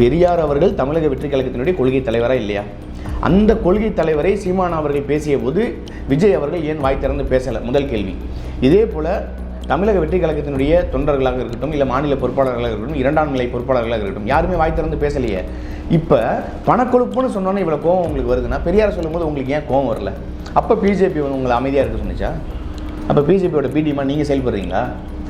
பெரியார் அவர்கள் தமிழக வெற்றி கழகத்தினுடைய கொள்கை தலைவராக இல்லையா? அந்த கொள்கை தலைவரை சீமான் அவர்கள் பேசிய போது விஜய் அவர்கள் ஏன் வாய் திறந்து பேசலை? முதல் கேள்வி. இதே போல தமிழக வெற்றி கழகத்தினுடைய தொண்டர்களாக இருக்கட்டும் இல்லை மாநில பொறுப்பாளர்களாக இருக்கட்டும் இரண்டாம் நிலை பொறுப்பாளர்களாக இருக்கட்டும் யாருமே வாய் திறந்து பேசலையே. இப்போ பணக்கொழுப்புன்னு சொன்னோன்னே இவ்வளோ கோவம் உங்களுக்கு வருதுன்னா பெரியார் சொல்லும்போது உங்களுக்கு ஏன் கோவம் வரல? அப்போ பிஜேபி உங்களை அமைதியாக இருக்க சொன்னிச்சா? அப்போ பிஜேபியோட பிடிமா நீங்கள் செயல்படுறீங்களா?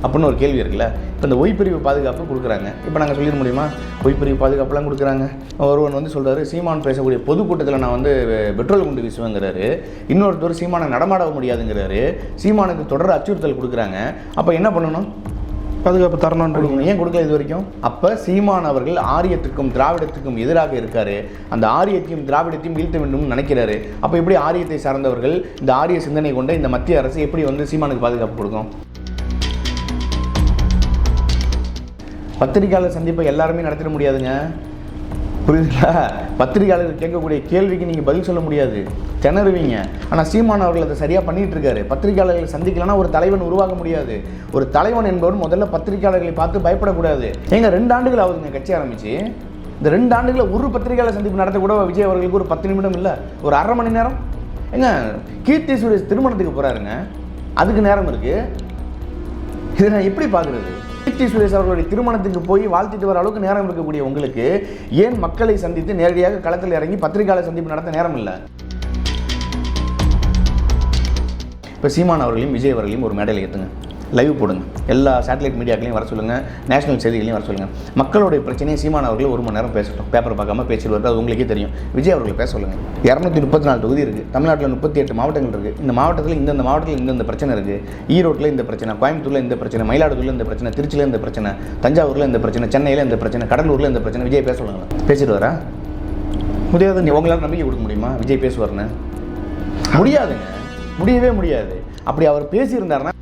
அப்படின்னு ஒரு கேள்வி இருக்குல்ல. இப்போ இந்த ஒய்பிரிவு பாதுகாப்பு கொடுக்குறாங்க. இப்போ நாங்கள் சொல்லிட முடியுமா? ஒய்பிரிவு பாதுகாப்புலாம் கொடுக்குறாங்க. ஒருவன் வந்து சொல்றாரு சீமான் பேசக்கூடிய பொதுக்கூட்டத்தில் நான் வந்து பெட்ரோல் குண்டு வீசுவேங்கிறாரு. இன்னொருத்தர் சீமானை நடமாட முடியாதுங்கிறாரு. சீமானுக்கு தொடர் அச்சுறுத்தல் கொடுக்குறாங்க. அப்போ என்ன பண்ணணும்? பாதுகாப்பு தரணுன்ற கொடுக்கணும். ஏன் கொடுக்கல இது வரைக்கும்? அப்போ சீமான் அவர்கள் ஆரியத்துக்கும் திராவிடத்துக்கும் எதிராக இருக்காரு. அந்த ஆரியத்தையும் திராவிடத்தையும் வீழ்த்த வேண்டும் நினைக்கிறாரு. அப்போ எப்படி ஆரியத்தை சார்ந்தவர்கள் இந்த ஆரிய சிந்தனை கொண்ட இந்த மத்திய அரசு எப்படி வந்து சீமானுக்கு பாதுகாப்பு கொடுக்கும்? பத்திரிகையாளர் சந்திப்பை எல்லாருமே நடத்திட முடியாதுங்க. புரியுதுங்களா? பத்திரிகையாளர் கேட்கக்கூடிய கேள்விக்கு நீங்கள் பதில் சொல்ல முடியாது. திணறுவீங்க. ஆனால் சீமான் அவர்கள் அதை சரியாக பண்ணிட்டு இருக்காரு. பத்திரிகையாளர்களை சந்திக்கலன்னா ஒரு தலைவன் உருவாக முடியாது. ஒரு தலைவன் என்பவன் முதல்ல பத்திரிகையாளர்களை பார்த்து பயப்படக்கூடாது. ஏங்க ரெண்டு ஆண்டுகள் ஆகுதுங்க கட்சி ஆரம்பிச்சு. இந்த ரெண்டு ஆண்டுகளில் ஒரு பத்திரிகையாளர் சந்திப்பு நடத்த கூட விஜய் அவர்களுக்கு ஒரு பத்து நிமிடம் இல்லை ஒரு அரை மணி நேரம். ஏங்க கீர்த்தி சுரேஷ் திருமணத்துக்கு போகிறாருங்க அதுக்கு நேரம் இருக்குது இதை நான் எப்படி பார்க்குறது? கீர்த்தி சுரேஷ் அவர்களுடைய திருமணத்துக்கு போய் வாழ்த்திட்டு வர அளவுக்கு நேரம் இருக்கக்கூடிய உங்களுக்கு ஏன் மக்களை சந்தித்து நேரடியாக களத்தில் இறங்கி பத்திரிகையாளர் சந்திப்பு நடத்த நேரம் இல்லை? இப்போ சீமான் அவர்களையும் விஜய் அவர்களையும் ஒரு மேடையில் ஏற்றுங்க லைவ் போடுங்க. எல்லா சேட்டலைட் மீடியாக்களையும் வர சொல்லுங்கள் நேஷனல் செய்திகளையும் வர சொல்லுங்கள் மக்களுடைய பிரச்சனையை சீமான் அவர்கள் ஒரு மணி நேரம் பேசட்டும். பேப்பர் பார்க்காம பேசிடுவார் அது உங்களுக்கே தெரியும். விஜய் அவர்களை பேச சொல்லுங்கள் இரநூத்தி முப்பத்தி நாலு தொகுதி இருக்குது தமிழ்நாட்டில் முப்பத்தி எட்டு மாவட்டங்கள் இருக்குது இந்த மாவட்டத்தில் இந்தந்த மாவட்டத்தில் இந்தந்த பிரச்சனை இருக்குது ஈரோட்டில் இந்த பிரச்சனை கோயம்புத்தூரில் இந்த பிரச்சனை மயிலாடுதுறையில் இந்த பிரச்சனை திருச்சியில் இந்த பிரச்சனை தஞ்சாவூரில் இந்த பிரச்சனை சென்னையில் இந்த பிரச்சனை கடலூரில் இந்த பிரச்சனை. விஜய் பேச சொல்லுங்கள் பேசிட்டு வரா முடியாது நீ உங்களால் நம்பிக்கை கொடுக்க முடியுமா? விஜய் பேசுவார்னு முடியாதுங்க. முடியவே முடியாது. அப்படி அவர் பேசியிருந்தாருன்னா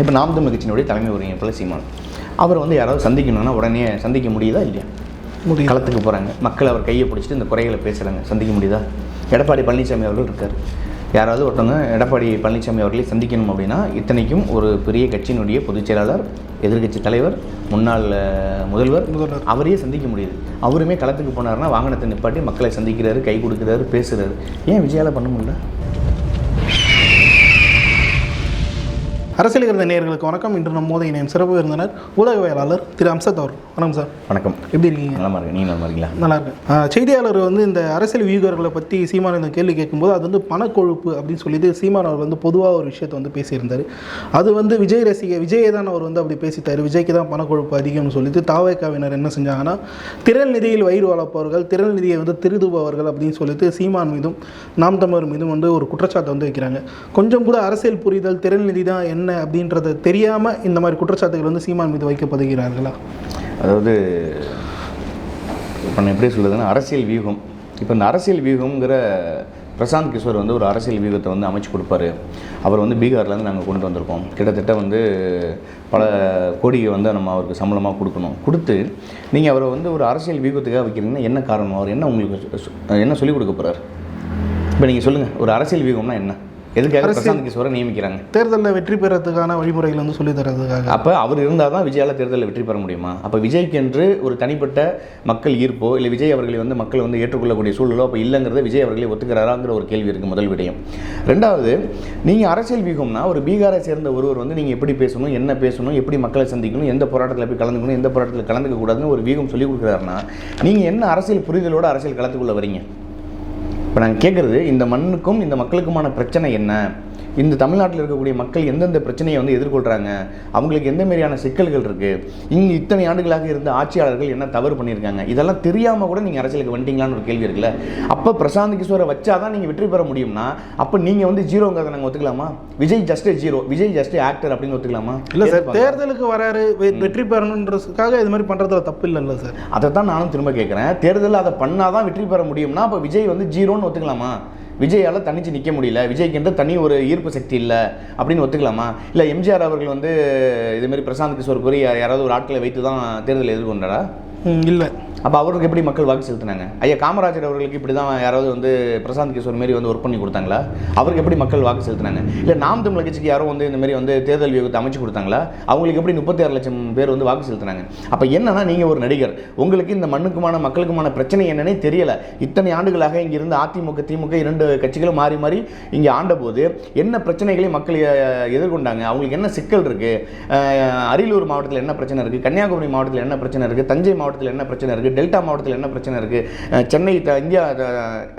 இப்போ நாம் தமிழ் கட்சியினுடைய தலைமை ஒருங்கிணைப்பாளர் சீமான். அவர் வந்து யாராவது சந்திக்கணும்னா உடனே சந்திக்க முடியுதா இல்லையா? முடியாது. களத்துக்கு போகிறாங்க மக்கள் அவர் கையை பிடிச்சிட்டு இந்த குறைகளை பேசுகிறாங்க சந்திக்க முடியுதா? எடப்பாடி பழனிசாமி அவர்கள் இருக்கார். யாராவது ஒருத்தவங்க எடப்பாடி பழனிசாமி அவர்களை சந்திக்கணும் அப்படின்னா இத்தனைக்கும் ஒரு பெரிய கட்சியினுடைய பொதுச் செயலாளர் எதிர்க்கட்சி தலைவர் முன்னாள் முதல்வர் முதல்வர். அவரையே சந்திக்க முடியுது. அவருமே களத்துக்கு போனாருன்னா வாகனத்தை நிப்பாட்டி மக்களை சந்திக்கிறாரு கை கொடுக்குறாரு பேசுறாரு. ஏன் விஜயால பண்ண முடியல? அரசியல் இருந்த நேயர்களுக்கு வணக்கம். இன்று நம்ம மோத இணையம் சிறப்பு விருந்தினர் ஊடகவியலாளர் திரு அம்சத் அவர். வணக்கம் சார். வணக்கம். எப்படி இருக்கீங்க? நலமா இருக்கு நீங்க நலமா இருக்கீங்களா? நல்லா இருக்கேன். ஆஹ் செய்தியாளர் வந்து இந்த அரசியல் வியூகர்களை பற்றி சீமான் இந்த கேள்வி கேட்கும்போது அது வந்து பணக்கொழுப்பு அப்படின்னு சொல்லிட்டு சீமான் அவர் வந்து பொதுவாக ஒரு விஷயத்தை வந்து பேசியிருந்தார். அது வந்து விஜய் ரசிக விஜயை தான் அவர் வந்து அப்படி பேசித்தார் விஜய்க்கு தான் பணக்கொழுப்பு அதிகம்னு சொல்லிட்டு தாவேக்காவினர் என்ன செஞ்சாங்கன்னா திரள் நிதியில் வயிறு வளர்ப்பவர்கள் திரள் நிதியை வந்து திருடுபவர்கள் அப்படின்னு சொல்லிட்டு சீமான் மீதும் நாம் தமிழர் மீதும் வந்து ஒரு குற்றச்சாட்டை வந்து வைக்கிறாங்க. கொஞ்சம் கூட அரசியல் புரிதல் திரள் நிதி தான் என்ன என்ன அப்படின்றது தெரியாமல் இந்த மாதிரி குற்றச்சாட்டுகள் வந்து சீமான் மீது வைக்கப்படுகிறார்களா? அதாவது இப்போ நான் எப்படி சொல்லுதுன்னா அரசியல் வியூகம். இப்போ இந்த அரசியல் வியூகம்ங்கிற பிரசாந்த் கிஷோர் வந்து ஒரு அரசியல் வியூகத்தை வந்து அமைச்சு கொடுப்பாரு. அவர் வந்து பீகார்லேருந்து நாங்கள் கொண்டு வந்திருக்கோம். கிட்டத்தட்ட வந்து பல கோடியை வந்து நம்ம அவருக்கு சம்பளமாக கொடுக்கணும். கொடுத்து நீங்கள் அவரை வந்து ஒரு அரசியல் வியூகத்துக்காக வைக்கிறீங்கன்னா என்ன காரணம்? அவர் என்ன உங்களுக்கு என்ன சொல்லிக் கொடுக்க போகிறார் இப்போ நீங்கள் சொல்லுங்கள் ஒரு அரசியல் வியூகம்னா என்ன? அரசியல்- பிரசாந்த் கிஷோரை நியமிக்கிறாங்க? தேர்தலில் வெற்றி பெறத்துக்கான வழிமுறைகள் வந்து சொல்லி தரதுக்காக. அப்போ அவர் இருந்தால் தான் விஜயால தேர்தலில் வெற்றி பெற முடியுமா? அப்போ விஜய்க்கு என்று ஒரு தனிப்பட்ட மக்கள் ஈர்ப்போ இல்லை விஜய் அவர்களை வந்து மக்கள் வந்து ஏற்றுக்கொள்ளக்கூடிய சூழலோ அப்போ இல்லைங்கிறத விஜய் அவர்களை ஒத்துக்கிறாராங்கிற ஒரு கேள்வி இருக்குது முதல் விடயம். ரெண்டாவது நீங்கள் அரசியல் வியூகம்னா ஒரு பீகாரை சேர்ந்த ஒருவர் வந்து நீங்கள் எப்படி பேசணும் என்ன பேசணும் எப்படி மக்களை சந்திக்கணும் எந்த போராட்டத்தில் போய் கலந்துக்கணும் எந்த போராட்டத்தில் கலந்துக்க கூடாதுன்னு ஒரு வியூகம் சொல்லி கொடுக்குறாருன்னா நீங்கள் என்ன அரசியல் புரிதலோட அரசியல் களத்துக்குள்ளே வரீங்க? இப்போ நாங்கள் கேட்குறது இந்த மண்ணுக்கும் இந்த மக்களுக்குமான பிரச்சனை என்ன? இந்த தமிழ்நாட்டில் இருக்கக்கூடிய மக்கள் எந்தெந்த பிரச்சனையை வந்து எதிர்கொள்கிறாங்க அவங்களுக்கு எந்த மாதிரியான சிக்கல்கள் இருக்குது இங்கே இத்தனை ஆண்டுகளாக இருந்த ஆட்சியாளர்கள் என்ன தவறு பண்ணியிருக்காங்க? இதெல்லாம் தெரியாமல் கூட நீங்கள் அரசியலுக்கு வந்துட்டீங்களான்னு ஒரு கேள்வி இருக்குல்ல? அப்போ பிரசாந்த் கிஷோரை வச்சா தான் நீங்கள் வெற்றி பெற முடியும்னா அப்போ நீங்கள் வந்து ஜீரோங்கிறத நாங்கள் ஒத்துக்கலாமா? Vijay just zero. Vijay just actor அப்படின்னு ஒத்துக்கலாமா? இல்லை சார். தேர்தலுக்கு வராரு வெற்றி பெறணுன்றதுக்காக இது மாதிரி பண்ணுறதுல தப்பு இல்லைல்ல சார். அதை தான் நானும் திரும்ப கேட்குறேன் தேர்தலில் அதை பண்ணாதான் தான் வெற்றி பெற முடியும்னா அப்போ விஜய் வந்து ஜீரோன்னு ஒத்துக்கலாமா? விஜயால் தனிச்சு நிற்க முடியல. விஜய்க்கு தனி ஒரு ஈர்ப்பு சக்தி இல்லை. அப்படின்னு ஒத்துக்கலாமா? இல்லை எம்ஜிஆர் அவர்கள் வந்து இதுமாரி பிரசாந்த் கிஷோர் கூறி யாராவது ஒரு ஆட்களை வைத்து தான் தேர்தலை எதிர்கொண்டாரா? இல்லை. அப்போ அவருக்கு எப்படி மக்கள் வாக்கு செலுத்தினாங்க? ஐயா காமராஜர் அவர்களுக்கு இப்படி தான் யாராவது வந்து பிரசாந்த் கிஷோர் மாரி வந்து ஒர்க் பண்ணி கொடுத்தாங்களா? அவருக்கு எப்படி மக்கள் வாக்கு செலுத்தினாங்க? இல்லை நாம் தமிழ் கட்சிக்கு யாரும் வந்து இந்த மாதிரி வந்து தேர்தல் வியூகத்தை அமைச்சு கொடுத்தாங்களா? அவங்களுக்கு எப்படி முப்பத்தி ஆறு லட்சம் பேர் வந்து வாக்கு செலுத்தினாங்க? அப்போ என்னன்னா நீங்கள் ஒரு நடிகர் உங்களுக்கு இந்த மண்ணுக்குமான மக்களுக்குமான பிரச்சனை என்னன்னே தெரியலை. இத்தனை ஆண்டுகளாக இங்கே இருந்து அதிமுக திமுக இரண்டு கட்சிகளும் மாறி மாறி இங்கே ஆண்டபோது என்ன பிரச்சனைகளை மக்கள் எதிர்கொண்டாங்க? அவங்களுக்கு என்ன சிக்கல் இருக்குது அரியலூர் மாவட்டத்தில் என்ன பிரச்சனை இருக்குது கன்னியாகுமரி மாவட்டத்தில் என்ன பிரச்சனை இருக்குது தஞ்சை மாவட்டத்தில் என்ன பிரச்சனை இருக்குது டெல்டா மாவட்டத்தில் என்ன பிரச்சனை இருக்கு? அஹ், சென்னை இந்தியா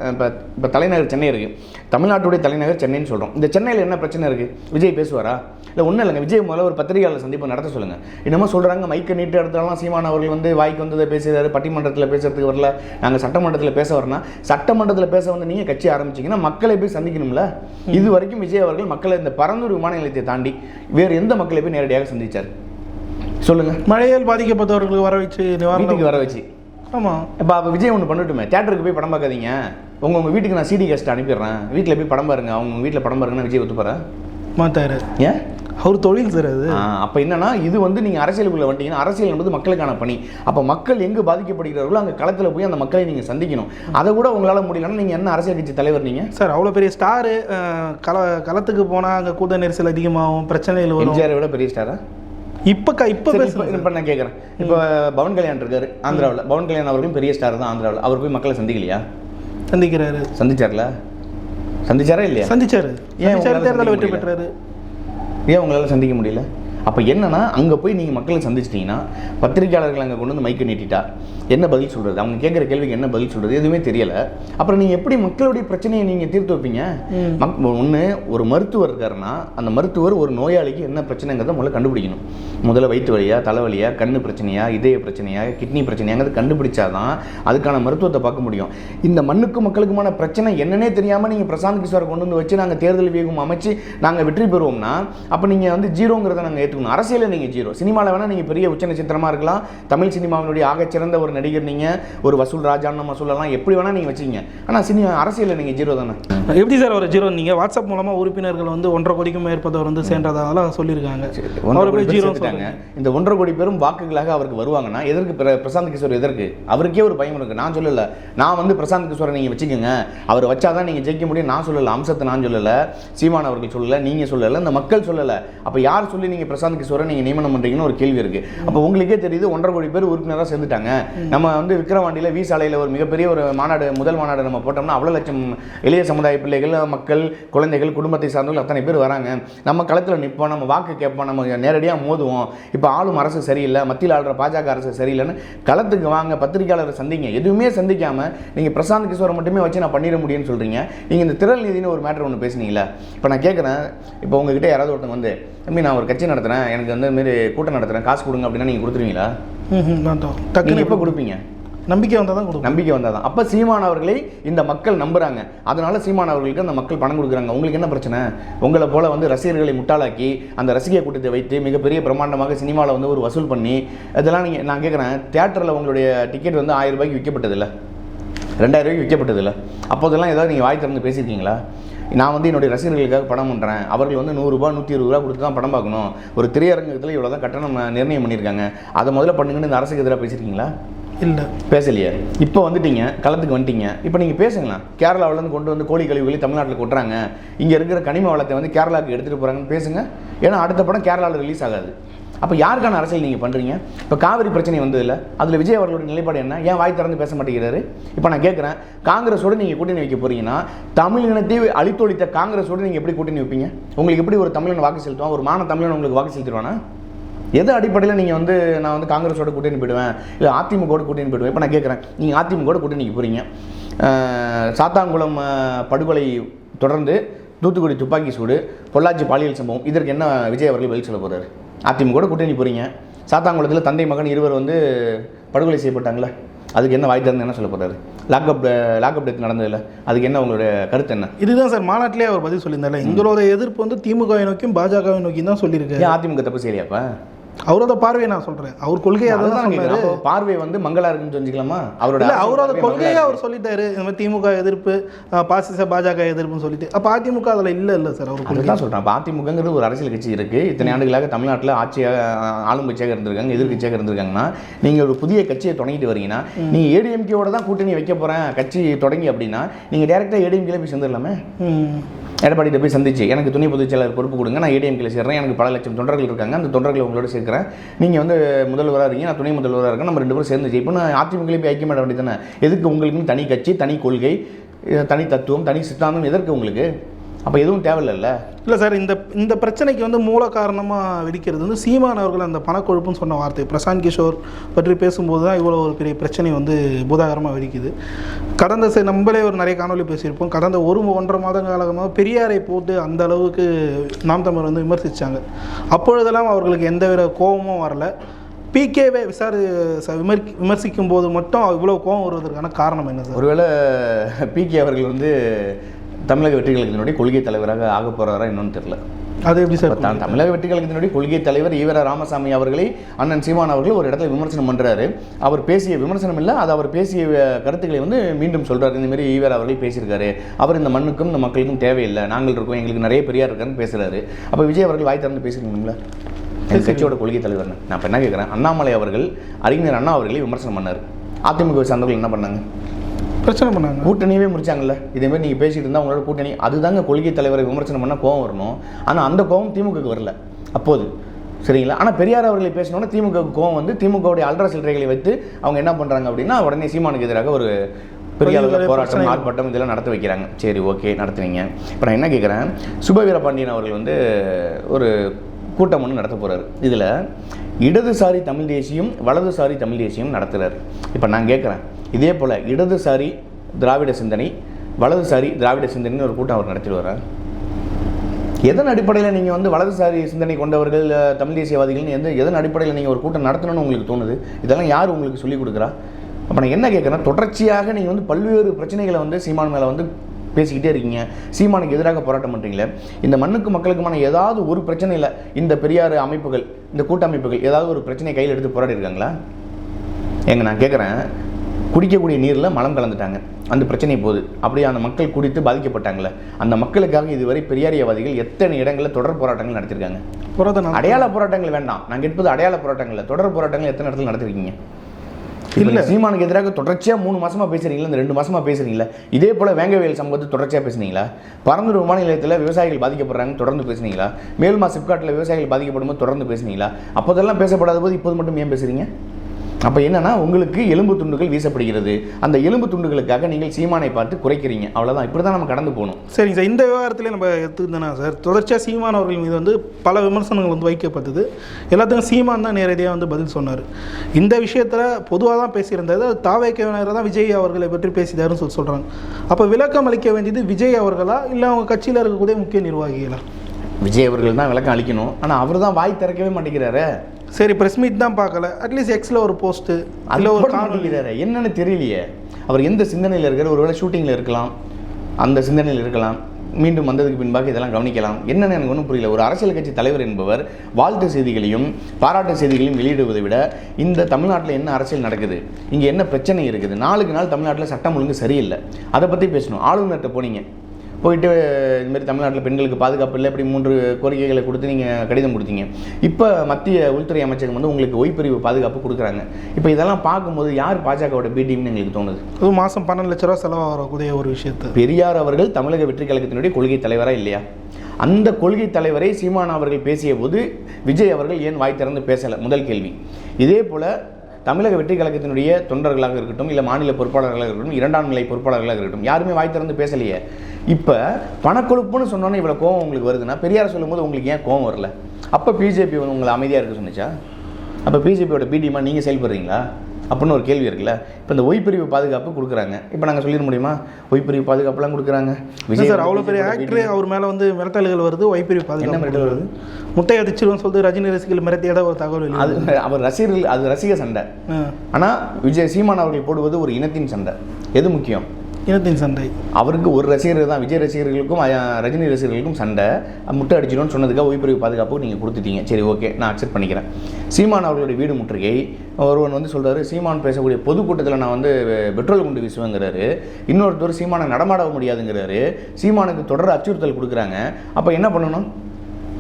இப்போ இப்போ தலைநகர் சென்னை இருக்கு. தமிழ்நாட்டுடைய தலைநகர் சென்னைன்னு சொல்றோம். இந்த சென்னையில் என்ன பிரச்சனை இருக்கு? விஜய் பேசுவாரா? இல்லை ஒன்றும் இல்லைங்க. விஜய் முதல்ல ஒரு பத்திரிகையாளர் சந்திப்பு நடத்த சொல்லுங்க. என்னமோ சொல்றாங்க மைக்கை நீட்டு இடத்துலலாம் சீமான் அவர்கள் வந்து வாய்க்கு வந்ததை பேசுகிறாரு பட்டிமன்றத்தில் பேசுறதுக்கு வரல. நாங்கள் சட்டமன்றத்தில் பேச வரனா சட்டமன்றத்தில் பேச வந்து நீங்கள் கட்சி ஆரம்பிச்சீங்கன்னா மக்களை போய் சந்திக்கணும்ல? இது வரைக்கும் விஜய் அவர்கள் மக்களை இந்த பரந்தூர் விமான நிலையத்தை தாண்டி வேறு எந்த மக்களை போய் நேரடியாக சந்திச்சார்? சொல்லுங்க. மழையால் பாதிக்கப்பட்டவர்களுக்கு வர வச்சு நிவாரணம் வீட்டுக்கு வர வச்சு ஆமாம் இப்போ அப்போ விஜய் ஒன்று பண்ணட்டுமே. தேட்டருக்கு போய் படம் பார்க்காதீங்க. உங்க உங்க வீட்டுக்கு நான் சிடி கஸ்ட் அனுப்பிடுறேன். வீட்டில் போய் படம் பாருங்க. அவங்க வீட்டில் படம் பாருங்கன்னா விஜய் ஒத்துப்பாரா? மாத்தாரு. ஏன்? அவர் தொழில் சார் அது. அப்போ என்னன்னா இது வந்து நீங்கள் அரசியலுக்குள்ள வந்துட்டீங்கன்னா அரசியல் என்பது மக்களுக்கான பணி. அப்போ மக்கள் எங்கு பாதிக்கப்படுகிறார்களோ அங்கே களத்தில் போய் அந்த மக்களை நீங்கள் சந்திக்கணும். அதை கூட உங்களால் முடியலன்னா நீங்கள் என்ன அரசியல் கட்சி தலைவர் நீங்கள் சார் அவ்வளோ பெரிய ஸ்டாரு கள களத்துக்கு போனால் அங்கே கூட்ட நெரிசல் அதிகமாகும் பிரச்சனைகள் வரும். விட பெரிய ஸ்டாரா இப்போ க இப்போ இப்ப- நான் கேட்குறேன் இப்போ பவன் கல்யாண் இருக்காரு ஆந்திராவில். பவன் கல்யாண் அவர்களும் பெரிய ஸ்டார் தான் ஆந்திராவில். அவர் போய் மக்களை சந்திக்கலையா? சந்திக்கிறாரு. சந்திச்சார்ல? சந்திச்சாரா இல்லையா? சந்திச்சாரு. ஏன் தேர்தலில் வெற்றி பெற்றாரு. ஏன் உங்களால் சந்திக்க முடியல? அப்போ என்னன்னா அங்கே போய் நீங்கள் மக்களை சந்திச்சிட்டிங்கன்னா பத்திரிக்கையாளர்கள் அங்கே கொண்டு வந்து மைக்கை நீட்டிட்டா என்ன பதில் சொல்கிறது அவங்க கேட்குற கேள்விக்கு என்ன பதில் சொல்கிறது எதுவுமே தெரியலை. அப்புறம் நீங்கள் எப்படி மக்களுடைய பிரச்சனையை நீங்கள் தீர்த்து வைப்பீங்க? மக் ஒன்று ஒரு மருத்துவர் இருக்காருன்னா அந்த மருத்துவர் ஒரு நோயாளிக்கு என்ன பிரச்சனைங்கிறத முதல்ல கண்டுபிடிக்கணும். முதல்ல வயிற்று வலியா தலைவலியா கண்ணு பிரச்சனையா இதய பிரச்சனையா கிட்னி பிரச்சனையாங்கிறத கண்டுபிடிச்சாதான் அதுக்கான மருத்துவத்தை பார்க்க முடியும். இந்த மண்ணுக்கும் மக்களுக்குமான பிரச்சனை என்னன்னே தெரியாமல் நீங்கள் பிரசாந்த் கிஷோரை கொண்டு வந்து வச்சு நாங்கள் தேர்தல் வியூகம் அமைச்சு நாங்கள் வெற்றி பெறுவோம்னா அப்போ நீங்கள் வந்து ஜீரோங்கிறத நாங்கள் ஏற்றுக்கணும் அரசியலில் நீங்கள் ஜீரோ. சினிமாவில் வேணால் நீங்கள் பெரிய உச்ச நட்சத்திரமாக இருக்கலாம். தமிழ் சினிமாவினுடைய ஆகச்சிறந்த ஒரு நடிகர் நீங்கள் ஒரு வசூல் ராஜான்னு நம்ம சொல்லலாம். எப்படி வேணால் நீங்கள் வச்சுங்க ஆனால் சினிமா அரசியலில் நீங்கள் ஜீரோ தானே? எப்படி சார் அவர் ஜீரோ? நீங்கள் வாட்ஸ்அப் மூலமாக உறுப்பினர்கள் வந்து ஒன்றரை கோடிக்கும் மேற்பட்டவர் வந்து சேர்ந்ததால சொல்லியிருக்காங்க. ஒன்றரை ஜீரோ. இந்த ஒன்றரை கோடி பேரும் வாக்குகளாக அவருக்கு வருவாங்கன்னா எதற்கு பிர- பிரசாந்த் கிஷோர் எதற்கு? அவருக்கே ஒரு பயம் இருக்கு. நான் சொல்லல. நான் வந்து பிரசாந்த் கிஷோரை நீங்க வச்சுக்கோங்க. அவர் வச்சாதான் நீங்க ஜெயிக்க முடியும். நான் சொல்லல. அம்சத்தை நான் சொல்லல. சீமான் அவர்கள் சொல்லல. நீங்க சொல்லல. இந்த மக்கள் சொல்லல. அப்ப யார் சொல்லி நீங்க பிரசாந்த் கிஷோரை நீங்க நியமனம் பண்றீங்கன்னு ஒரு கேள்வி இருக்கு. அப்ப உங்களுக்கே தெரியுது ஒன்றரை கோடி பேர் உறுப்பினராக சேர்ந்துட்டாங்க. நம்ம வந்து விக்கிரவாண்டியில வி சாலையில ஒரு மிகப்பெரிய ஒரு மாநாடு முதல் மாநாடு நம்ம போட்டோம்னா அவ்வளவு லட்சம் எளிய சமுதாய பிள்ளைகள் மக்கள் குழந்தைகள் குடும்பத்தை சார்ந்தவர்கள் அத்தனை பேர் வராங்க. நம்ம களத்தில் நிற்போம் நம்ம வாக்கு கேட்போம் நம்ம நேரடியாக மோதுவோம். இப்போ ஆளும் அரசு சரியில்லை மத்தியில் ஆளுற பாஜக அரசு சரியில்லைன்னு களத்துக்கு வாங்க பத்திரிக்கையாளரை சந்திங்க. எதுவுமே சந்திக்காம நீங்கள் பிரசாந்த் கிஷோரை மட்டுமே வச்சு நான் பண்ணிட முடியும்னு சொல்கிறீங்க நீங்கள் இந்த திரள் நீதினு ஒரு மேட்டர் ஒன்று பேசுனீங்களா இப்போ நான் கேட்குறேன் இப்போ உங்ககிட்ட யாராவது ஒருத்தங்க வந்து தம்பி நான் ஒரு கட்சி நடத்துகிறேன் எனக்கு வந்து மாதிரி கூட்டம் நடத்துகிறேன் காசு கொடுங்க அப்படின்னா நீங்கள் கொடுத்துருவீங்களா? டக்குன்னு எப்போ கொடுப்பீங்க? நம்பிக்கை வந்தால் தான் கொடுக்கும் நம்பிக்கை வந்தாதான் அப்போ சீமான் அவர்களை இந்த மக்கள் நம்புறாங்க. அதனால சீமான் அவர்களுக்கு அந்த மக்கள் பணம் கொடுக்குறாங்க. உங்களுக்கு என்ன பிரச்சனை? உங்களை போல வந்து ரசிகர்களை முட்டாளாக்கி அந்த ரசிகை கூட்டத்தை வைத்து மிகப்பெரிய பிரம்மாண்டமாக சினிமாவில் வந்து ஒரு வசூல் பண்ணி இதெல்லாம் நீங்கள் நான் கேட்குறேன் தியேட்டரில் உங்களுடைய டிக்கெட் வந்து ஆயிரம் ரூபாய்க்கு விற்கப்பட்டதில்ல. ரெண்டாயிரம் ரூபாய்க்கு விற்கப்பட்டதில்ல. அப்போதெல்லாம் ஏதாவது நீங்கள் வாய் திறந்து பேசியிருக்கீங்களா? நான் வந்து என்னுடைய ரசிகர்களுக்காக படம் பண்ணுறேன் அவர்கள் வந்து நூறுரூபா நூற்றி இருபது ரூபா கொடுத்து தான் படம் பார்க்கணும். ஒரு திரையரங்கத்தில் இவ்வளோ தான் கட்டணம் நிர்ணயம் பண்ணியிருக்காங்க. அதை முதல்ல பண்ணுங்கன்னு இந்த அரசுக்கு எதிராக பேசியிருக்கீங்களா? இல்லை. பேசலையே. இப்போ வந்துட்டீங்க களத்துக்கு வந்துட்டீங்க. இப்போ நீங்கள் பேசுங்களேன் கேரளாவிலேருந்து கொண்டு வந்து கோழி கழிவுகளை தமிழ்நாட்டில் கொட்டுறாங்க. இங்கே இருக்கிற கனிம வளத்தை வந்து கேரளாவுக்கு எடுத்துகிட்டு போகிறாங்கன்னு பேசுங்க. ஏன்னா அடுத்த படம் கேரளாவில் ரிலீஸ் ஆகாது. அப்போ யாருக்கான அரசியல் நீங்கள் பண்ணுறீங்க இப்போ காவிரி பிரச்சனை வந்ததில்ல அதில் விஜய் அவர்களோட நிலைப்பாடு என்ன? ஏன் வாய் திறந்து பேச மாட்டேங்கிறாரு? இப்போ நான் கேட்குறேன் காங்கிரஸோடு நீங்கள் கூட்டணி வைக்க போகிறீங்கன்னா தமிழ் இனத்தை அழித்தொழித்த காங்கிரஸோடு நீங்கள் எப்படி கூட்டணி வைப்பீங்க? உங்களுக்கு எப்படி ஒரு தமிழன் வாக்கு செலுத்துவான்? ஒரு மான தமிழன் உங்களுக்கு வாக்கு செலுத்திடுவானா? எது அடிப்படையில் நீங்கள் வந்து நான் வந்து காங்கிரஸோட கூட்டணி போயிடுவேன்? இல்லை அதிமுகவோட கூட்டணி போயிடுவேன்? இப்போ நான் கேட்குறேன் நீங்கள் அதிமுகவோட கூட்டணிக்கு போகிறீங்க சாத்தாங்குளம் படுகொலை தொடர்ந்து தூத்துக்குடி துப்பாக்கி சூடு பொள்ளாச்சி பாலியல் சம்பவம் இதற்கு என்ன விஜய் அவர்கள் பதில் சொல்ல போகிறாரு அதிமுகவோட கூட்டணி போகிறீங்க சாத்தாங்குளத்தில் தந்தை மகன் இருவர் வந்து படுகொலை செய்யப்பட்டாங்களே அதுக்கு என்ன வாய் திறந்து என்ன சொல்ல போகிறாரு லாக்அப் லாக்அப் டெத் நடந்ததில்ல அதுக்கு என்ன உங்களுடைய கருத்து என்ன? இதுதான் சார் மாநாட்டிலே அவர் பதில் சொல்லியிருந்தாரு எங்களோட எதிர்ப்பு வந்து திமுகவை நோக்கியும் பாஜகவை நோக்கியும் தான் சொல்லியிருக்காரு அதிமுக தப்பு செய்யலையாப்பா? அவரோட பார்வையை நான் சொல்றேன். அவர் கொள்கையை அதை தான் அதுதான் சொன்னாரு. கேக்குறேன். அப்போ பார்வை வந்து மங்களா இருக்குன்னு தெரிஞ்சுக்கலாமா? அவரோட அவரோட கொள்கையை அவர் சொல்லிட்டாரு. இந்த மாதிரி திமுக எதிர்ப்பு பாசிச பாஜக எதிர்ப்புன்னு சொல்லிட்டு. அப்ப அதிமுக அதுல இல்ல இல்ல சார் அவர் கொள்கை. சொல்றேன். அப்ப அதிமுகங்கிறது ஒரு அரசியல் கட்சி இருக்கு. இத்தனை ஆண்டுகளாக தமிழ்நாட்டில் ஆட்சியாக ஆளும் கட்சியாக இருந்திருக்காங்க எதிர்கட்சியாக இருந்திருக்காங்கன்னா நீங்க ஒரு புதிய கட்சியை தொடங்கிட்டு வரீங்கன்னா நீங்க ஏடிஎம்கேவோட தான் கூட்டணி வைக்க போறேன் கட்சி தொடங்கி அப்படின்னா நீங்க டேரக்டா ஏடிஎம்கேல போய் சேர்ந்துடலாமே? ம். எடப்பாடிகிட்ட போய் சந்திச்சு எனக்கு துணை பொதுச் செயலாளர் பொறுப்பு கொடுங்க நான் ஏடிஎம்கேல சேர்றேன் எனக்கு பல லட்சம் தொண்டர்கள் இருக்காங்க அந்த தொண்டர்களை உங்களோட சேர்க்கிறேன் நீங்கள் வந்து முதல்வராக இருக்கீங்க நான் துணை முதல்வராக இருக்கேன் நம்ம ரெண்டு பேரும் சேர்ந்து ஜெயிப்போம் நான் அதிமுகலேயே போய் ஐக்கியமாட வேண்டியதானே எதுக்கு உங்களுக்குன்னு தனி கட்சி தனி கொள்கை தனி தத்துவம் தனி சித்தாந்தம் எதற்கு உங்களுக்கு? அப்போ எதுவும் தேவையில்லைல்ல? இல்ல சார் இந்த இந்த பிரச்சனைக்கு வந்து மூல காரணமா வெடிக்கிறது வந்து சீமான் அவர்கள் அந்த பணக்கொழுப்புன்னு சொன்ன வார்த்தை. பிரசாந்த் கிஷோர் பற்றி பேசும்போது தான் இவ்வளோ ஒரு பெரிய பிரச்சனை வந்து பூதாகரமாக வெடிக்குது. கடந்த ச- நம்மளே ஒரு நிறைய காணொலி பேசியிருப்போம். கடந்த ஒரு ஒன்றரை மாத காலமாக பெரியாரை போட்டு அந்த அளவுக்கு நாம் தமிழர் வந்து விமர்சித்தாங்க அப்பொழுதெல்லாம் அவர்களுக்கு எந்தவித கோபமும் வரல. பிகேவை விசாரி விமர்க்கி விமர்சிக்கும் போது மட்டும் இவ்வளோ கோபம் வருவதற்கான காரணம் என்ன சார்? ஒருவேளை பிகே அவர்கள் வந்து தமிழக வெற்றி கழகத்தினுடைய கொள்கை தலைவராக ஆக போறாரா இன்னொன்னு தெரியல. அது எப்படி சார் தான் தமிழக வெற்றி கழகத்தினுடைய கொள்கை தலைவர் ஈவர ராமசாமி அவர்களை அண்ணன் சீமான் அவர்கள் ஒரு இடத்துல விமர்சனம் பண்றாரு. அவர் பேசிய விமர்சனம் இல்லை அது அவர் பேசிய கருத்துக்களை வந்து மீண்டும் சொல்றாரு. இந்த மாதிரி ஈவர அவர்கள் பேசியிருக்காரு. அவர் இந்த மண்ணுக்கும் இந்த மக்களுக்கும் தேவையில்லை. நாங்கள் இருக்கோம் எங்களுக்கு நிறைய பெரியார் இருக்காருன்னு பேசுறாரு. அப்ப விஜய் அவர்கள் வாய் திறந்து பேசிருக்கீங்களா? என் கட்சியோட கொள்கை தலைவர் நான் இப்போ என்ன கேட்குறேன் அண்ணாமலை அவர்கள் அறிஞர் அண்ணா அவர்களை விமர்சனம் பண்ணார். அதிமுக சார்ந்தவர்கள் என்ன பண்ணாங்க? பிரச்சனை பண்ணாங்க. கூட்டணியவே முடிச்சாங்கல்ல இதே மாதிரி நீங்கள் பேசிட்டு இருந்தால் உங்களோட கூட்டணி அதுதாங்க கொள்கை தலைவரை விமர்சனம் பண்ணால் கோவம் வரணும். ஆனால் அந்த கோவம் திமுகவுக்கு வரல. அப்போது. சரிங்களா? ஆனால் பெரியார் அவர்களை பேசினோன்னா திமுகவுக்கு கோவம் வந்து திமுகவுடைய அல்ட்ரா சில்லறைகளை வைத்து அவங்க என்ன பண்ணுறாங்க அப்படின்னா உடனே சீமானுக்கு எதிராக ஒரு பெரிய அளவில் போராட்டம். ஆர்ப்பாட்டம் இதெல்லாம் நடத்த வைக்கிறாங்க. சரி ஓகே நடத்துவீங்க இப்போ நான் என்ன கேட்குறேன் சுபவீரபாண்டியன் அவர்கள் வந்து ஒரு கூட்டம் ஒன்று நடத்த போகிறாரு இதில் இடதுசாரி தமிழ் தேசியம் வலதுசாரி தமிழ் தேசியம் நடத்துகிறார் இப்போ நான் கேட்குறேன் இதே போல் இடதுசாரி திராவிட சிந்தனை வலதுசாரி திராவிட சிந்தனைன்னு ஒரு கூட்டம் அவர் நடத்திட்டு வர்றார் எதன் அடிப்படையில் நீங்கள் வந்து வலதுசாரி சிந்தனை கொண்டவர்கள் தமிழ் தேசியவாதிகள்னு எந்த எதன் அடிப்படையில் நீங்கள் ஒரு கூட்டம் நடத்தணும்னு உங்களுக்கு தோணுது? இதெல்லாம் யார் உங்களுக்கு சொல்லிக் கொடுக்குறா? அப்போ நான் என்ன கேட்குறேன் தொடர்ச்சியாக நீங்கள் வந்து பல்வேறு பிரச்சனைகளை வந்து சீமான் மேலே வந்து பேசிக்கிட்டே இருக்கீங்க. சீமானுக்கு எதிராக போராட்டம் பண்ணுறீங்களே இந்த மண்ணுக்கு மக்களுக்குமான ஏதாவது ஒரு பிரச்சனையில் இந்த பெரியார் அமைப்புகள் இந்த கூட்டமைப்புகள் ஏதாவது ஒரு பிரச்சனையை கையில் எடுத்து போராடி இருக்காங்களா ஏங்க நான் கேட்குறேன் குடிக்கக்கூடிய நீரில் மலம் கலந்துட்டாங்க. அந்த பிரச்சனை போகுது. அப்படியே அந்த மக்கள் குடித்து பாதிக்கப்பட்டாங்களே அந்த மக்களுக்காக இதுவரை பெரியாரியவாதிகள் எத்தனை இடங்களில் தொடர் போராட்டங்கள் நடத்திருக்காங்க? புறத அடையாள போராட்டங்கள் வேண்டாம். நான் கேட்பது அடையாள போராட்டங்கள் இல்ல. தொடர் போராட்டங்கள் எத்தனை இடத்துல நடத்திருக்கீங்க? இல்ல. சீமானுக்கு எதிராக தொடர்ச்சியா மூணு மாசமா பேசுறீங்களா? இந்த ரெண்டு மாசமா பேசுறீங்களா? இதே போல வேங்கவேல் சம்பவத்தை தொடர்ச்சியா பேசுனீங்களா? பரந்தூர் விமான நிலையத்தில் விவசாயிகள் பாதிக்கப்படுறாங்க தொடர்ந்து பேசுனீங்களா? மேல்மா சிப்காட்டில் விவசாயிகள் பாதிக்கப்படும் போது தொடர்ந்து பேசுனீங்களா? அப்போதெல்லாம் பேசப்படாத போது இப்போது மட்டும் ஏன் பேசுறீங்க? அப்போ என்னன்னா உங்களுக்கு எலும்பு துண்டுகள் வீசப்படுகிறது. அந்த எலும்பு துண்டுகளுக்காக நீங்கள் சீமானை பார்த்து குறைக்கிறீங்க. அவ்வளவுதான். இப்படி தான் நம்ம கடந்து போகணும். சரிங்க சார். இந்த விவகாரத்திலே நம்ம எடுத்துக்கிட்டோம்னா சார் தொடர்ச்சியாக சீமான் அவர்கள் மீது வந்து பல விமர்சனங்கள் வந்து வைக்கப்பட்டது. எல்லாத்துக்கும் சீமான் தான் நேரடியாக வந்து பதில் சொன்னார். இந்த விஷயத்தில் பொதுவாக தான் பேசியிருந்தது அது தாவேக்கவினர் தான் விஜய் அவர்களை பற்றி பேசினாருன்னு சொல்லி சொல்கிறாங்க அப்போ விளக்கம் அளிக்க வேண்டியது விஜய் அவர்களா? இல்லை அவங்க கட்சியில் இருக்கக்கூடிய முக்கிய நிர்வாகிகளா? விஜய் அவர்கள் தான் விளக்கம் அளிக்கணும். ஆனால் அவர் தான் வாய் திறக்கவே மாட்டேங்கிறாரு. சரி ப்ரெஸ் மீட் தான் பார்க்கல. அட்லீஸ்ட் எக்ஸில் ஒரு போஸ்ட்டு அது இல்லை ஒரு காணொலி மாட்டேங்கிறாரு என்னன்னு தெரியலையே. அவர் எந்த சிந்தனையில் இருக்காரு? ஒருவேளை ஷூட்டிங்கில் இருக்கலாம். அந்த சிந்தனையில் இருக்கலாம். மீண்டும் வந்ததுக்கு பின்பாக இதெல்லாம் கவனிக்கலாம். என்னன்னு எனக்கு ஒன்றும் புரியல. ஒரு அரசியல் கட்சி தலைவர் என்பவர் வாழ்த்து செய்திகளையும் பாராட்டு செய்திகளையும் வெளியிடுவதை விட இந்த தமிழ்நாட்டில் என்ன அரசியல் நடக்குது? இங்கே என்ன பிரச்சனை இருக்குது? நாளுக்கு நாள் தமிழ்நாட்டில் சட்டம் ஒழுங்கு சரியில்லை. அதை பற்றி பேசணும். ஆளுநர்கிட்ட போனீங்க. போயிட்டு இது மாதிரி தமிழ்நாட்டில் பெண்களுக்கு பாதுகாப்பு இல்லை இப்படி மூன்று கோரிக்கைகளை கொடுத்து நீங்கள் கடிதம் கொடுத்தீங்க. இப்போ மத்திய உள்துறை அமைச்சகம் வந்து உங்களுக்கு ஒய்பிரிவு பாதுகாப்பு கொடுக்குறாங்க. இப்போ இதெல்லாம் பார்க்கும்போது யார் பாஜகவோட பி டீம்னு எங்களுக்கு தோணுது? அதுவும் மாதம் பன்னெண்டு லட்ச ரூபா செலவாகக்கூடிய ஒரு விஷயத்தை. பெரியார் அவர்கள் தமிழக வெற்றி கழகத்தினுடைய கொள்கை தலைவரா இல்லையா? அந்த கொள்கை தலைவரை சீமான் அவர்கள் பேசிய போது விஜய் அவர்கள் ஏன் வாய் திறந்து பேசலை? முதல் கேள்வி. இதே போல தமிழக வெற்றி கழகத்தினுடைய தொண்டர்களாக இருக்கட்டும் இல்லை மாநில பொறுப்பாளர்களாக இருக்கட்டும் இரண்டாம் நிலை பொறுப்பாளர்களாக இருக்கட்டும் யாருமே வாய் திறந்து பேசலையே. இப்போ பணக்கொழுப்புன்னு சொன்னோன்னே இவ்வளோ கோவம் உங்களுக்கு வருதுன்னா பெரியார் சொல்லும்போது உங்களுக்கு ஏன் கோவம் வரல? அப்போ பிஜேபி வந்து உங்களை அமைதியாக இருக்க சொன்னுச்சா? அப்போ பிஜேபியோட பிடிமா நீங்கள் செயல்படுறீங்களா? அப்படின்னு ஒரு கேள்வி இருக்குல்ல. இப்போ இந்த ஒய்பிரிவு பாதுகாப்பு கொடுக்குறாங்க. இப்போ நாங்கள் சொல்லிட முடியுமா? ஒய்பிரிவு பாதுகாப்புலாம் கொடுக்குறாங்க. விஜய் சார் அவ்வளோ பெரிய ஆக்டர் அவர் மேலே வந்து மிரட்டல்கள் வருது என்ன பாதுகாப்பு மிரட்டல் வருது? முட்டை அடிச்சிருன்னு சொல்லிட்டு ரஜினி ரசிகர்கள் மிரட்டியதா ஒரு தகவல். அது அவர் ரசிகர்கள் அது ரசிக சண்டை. ஆனால் விஜய் சீமான் அவர்கள் போடுவது ஒரு இனத்தின் சண்டை. எது முக்கியம்? இனத்தின் சண்டை. அவருக்கு ஒரு ரசிகர் தான் விஜய் ரசிகர்களுக்கும் ரஜினி ரசிகர்களுக்கும் சண்டை. முட்டை அடிச்சிடும்னு சொன்னதுக்காக ஓய்வு பாதுகாப்பு நீங்கள் கொடுத்துட்டீங்க. சரி ஓகே நான் அக்செப்ட் பண்ணிக்கிறேன். சீமான் அவர்களுடைய வீடு முற்றுகை. ஒருவன் வந்து சொல்கிறாரு சீமான் பேசக்கூடிய பொதுக்கூட்டத்தில் நான் வந்து பெட்ரோல் குண்டு வீசுவேங்கிறாரு. இன்னொருத்தர் சீமானை நடமாட முடியாதுங்கிறாரு. சீமானுக்கு தொடர் அச்சுறுத்தல் கொடுக்குறாங்க. அப்போ என்ன பண்ணணும்?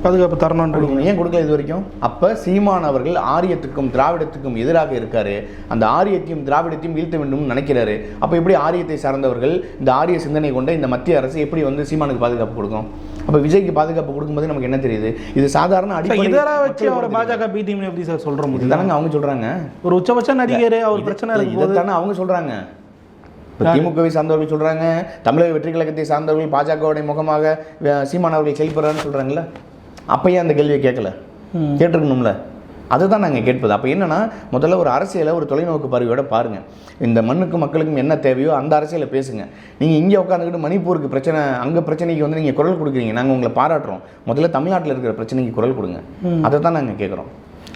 பாதுகாப்பு கொடுக்கணும். ஏன் கொடுக்கல இது வரைக்கும்? அப்போ சீமான் அவர்கள் ஆரியத்துக்கும் திராவிடத்துக்கும் எதிராக இருக்காரு. அந்த ஆரியத்தையும் திராவிடத்தையும் வீழ்த்த வேண்டும் நினைக்கிறாரு. அப்போ எப்படி ஆரியத்தை சார்ந்தவர்கள் இந்த ஆரிய சிந்தனை கொண்ட இந்த மத்திய அரசு எப்படி வந்து சீமானுக்கு பாதுகாப்பு கொடுக்கும்? அப்போ விஜய்க்கு பாதுகாப்பு கொடுக்கும்போது நமக்கு என்ன தெரியுது? இது சாதாரண அடிப்படை இதெல்லாம் வச்சு அவரை பாஜக பி டீம் எப்படி சார் சொல்ற முடியும் இதுதானங்க அவங்க சொல்றாங்க. ஒரு உச்சபட்ச நடிகர் அவர் பிரச்சனை இருக்கும்போது இதைத்தானே அவங்க சொல்றாங்க. இப்போ திமுகவை சார்ந்தவர்கள் சொல்றாங்க தமிழக வெற்றி கழகத்தை சார்ந்தவர்கள் பாஜகவுடைய முகமாக அஹ், சீமான் அவர்கள் செயல்படுறான்னு சொல்றாங்கல்ல? அப்போ ஏன் அந்த கேள்வியை கேட்கல. கேட்டிருக்கணும்ல. அதுதான் நாங்கள் கேட்பது. அப்போ என்னன்னா முதல்ல ஒரு அரசியலை ஒரு தொலைநோக்கு பார்வையோட பாருங்க. இந்த மண்ணுக்கும் மக்களுக்கும் என்ன தேவையோ அந்த அரசியலை பேசுங்க. நீங்கள் இங்கே உட்காந்துக்கிட்டு மணிப்பூருக்கு பிரச்சனை அங்கே பிரச்சனைக்கு வந்து நீங்கள் குரல் கொடுக்குறீங்க. நாங்கள் உங்களை பாராட்டுறோம். முதல்ல தமிழ்நாட்டில் இருக்கிற பிரச்சனைக்கு குரல் கொடுங்க. அதை தான் நாங்கள் கேட்குறோம்.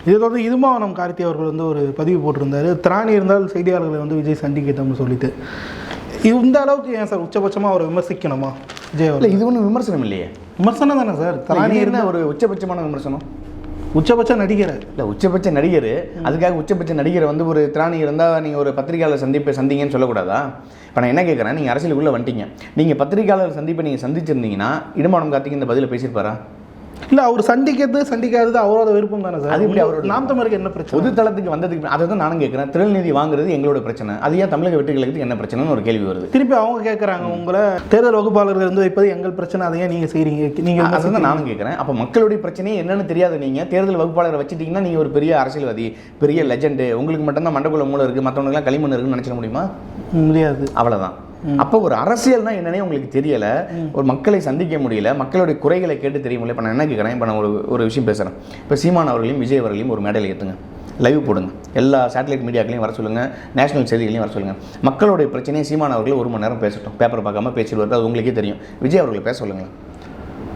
இது வந்து இதுமாவனம் கார்த்தி அவர்கள் வந்து ஒரு பதிவு போட்டிருந்தாரு. திராணி இருந்தால் செய்தியாளர்களை வந்து விஜய் சந்திக்கிட்டோம்னு சொல்லிட்டு. இந்த அளவுக்கு ஏன் சார் உச்சபட்சமாக அவரை விமர்சிக்கணுமா? விஜய் இல்லை இது ஒன்றும் விமர்சனம் இல்லையே. விமர்சனம் தானே சார் இருந்தால் என்ன ஒரு உச்சபட்சமான விமர்சனம். உச்சபட்ச நடிகர். இல்லை உச்சபட்ச நடிகர். அதுக்காக உச்சபட்ச நடிகர் வந்து ஒரு திராணி இருந்தால் நீங்கள் ஒரு பத்திரிகையாளர் சந்திப்பை சந்திங்கன்னு சொல்லக்கூடாதா? இப்போ நான் என்ன கேட்குறேன் நீங்கள் அரசியலுக்குள்ளே வந்துட்டீங்க. நீங்கள் பத்திரிகையாளர் சந்திப்பை நீங்கள் சந்திச்சிருந்தீங்கன்னா இடுமானம் கார்த்திக் இந்த பதிலை பேசியிருப்பாரா? இல்லை அவர் சந்திக்கிறது சந்திக்காதது அவரோட விருப்பம் தானே சார். அது எப்படி அவரோட நாம் தமிழருக்கு என்ன பிரச்சனை? பொது தளத்துக்கு வந்ததுக்கு அதை தான் நானும் கேட்குறேன் திருநீதி வாங்குறது எங்களோட பிரச்சனை. அது ஏன் தமிழக வெற்றி கழகத்துக்கு என்ன பிரச்சனைன்னு ஒரு கேள்வி வருது. திருப்பி அவங்க கேட்குறாங்க உங்களை தேர்தல் வகுப்பாளர்கள் இருந்து வைப்பது எங்கள் பிரச்சனை. அதை ஏன் நீங்கள் செய்கிறீங்க நீங்கள் அதை தான் நானும் கேட்குறேன் அப்போ மக்களுடைய பிரச்சனையே என்னன்னு தெரியாது நீங்கள் தேர்தல் வகுப்பாளரை வச்சுட்டீங்கன்னா நீங்கள் ஒரு பெரிய அரசியல்வாதி பெரிய லெஜெண்டு உங்களுக்கு மட்டும்தான் மண்டக்குள்ள மூளை இருக்குது மற்றவங்களுக்குலாம் களிமண் இருக்குன்னு நினச்சிட முடியுமா? முடியாது. அவ்வளவுதான். அப்போ ஒரு அரசியல்னா என்னன்னே உங்களுக்கு தெரியல. ஒரு மக்களை சந்திக்க முடியல. மக்களுடைய குறைகளை கேட்டு தெரிய முடியல. இப்போ நான் என்ன கேட்குறேன் இப்போ நான் ஒரு ஒரு விஷயம் பேசுகிறேன் இப்போ சீமான் அவர்களையும் விஜய் அவர்களையும் ஒரு மேடையில் ஏற்றுங்க லைவ் போடுங்க. எல்லா சேட்டலைட் மீடியாக்களையும் வர சொல்லுங்கள் நேஷனல் செய்திகளையும் வர சொல்லுங்கள் மக்களுடைய பிரச்சனையை சீமான் அவர்கள் ஒரு மணி நேரம் பேசட்டும். பேப்பர் பார்க்காம பேசிடுவார். அது உங்களுக்கே தெரியும். விஜய் அவர்களை பேச சொல்லுங்களேன்.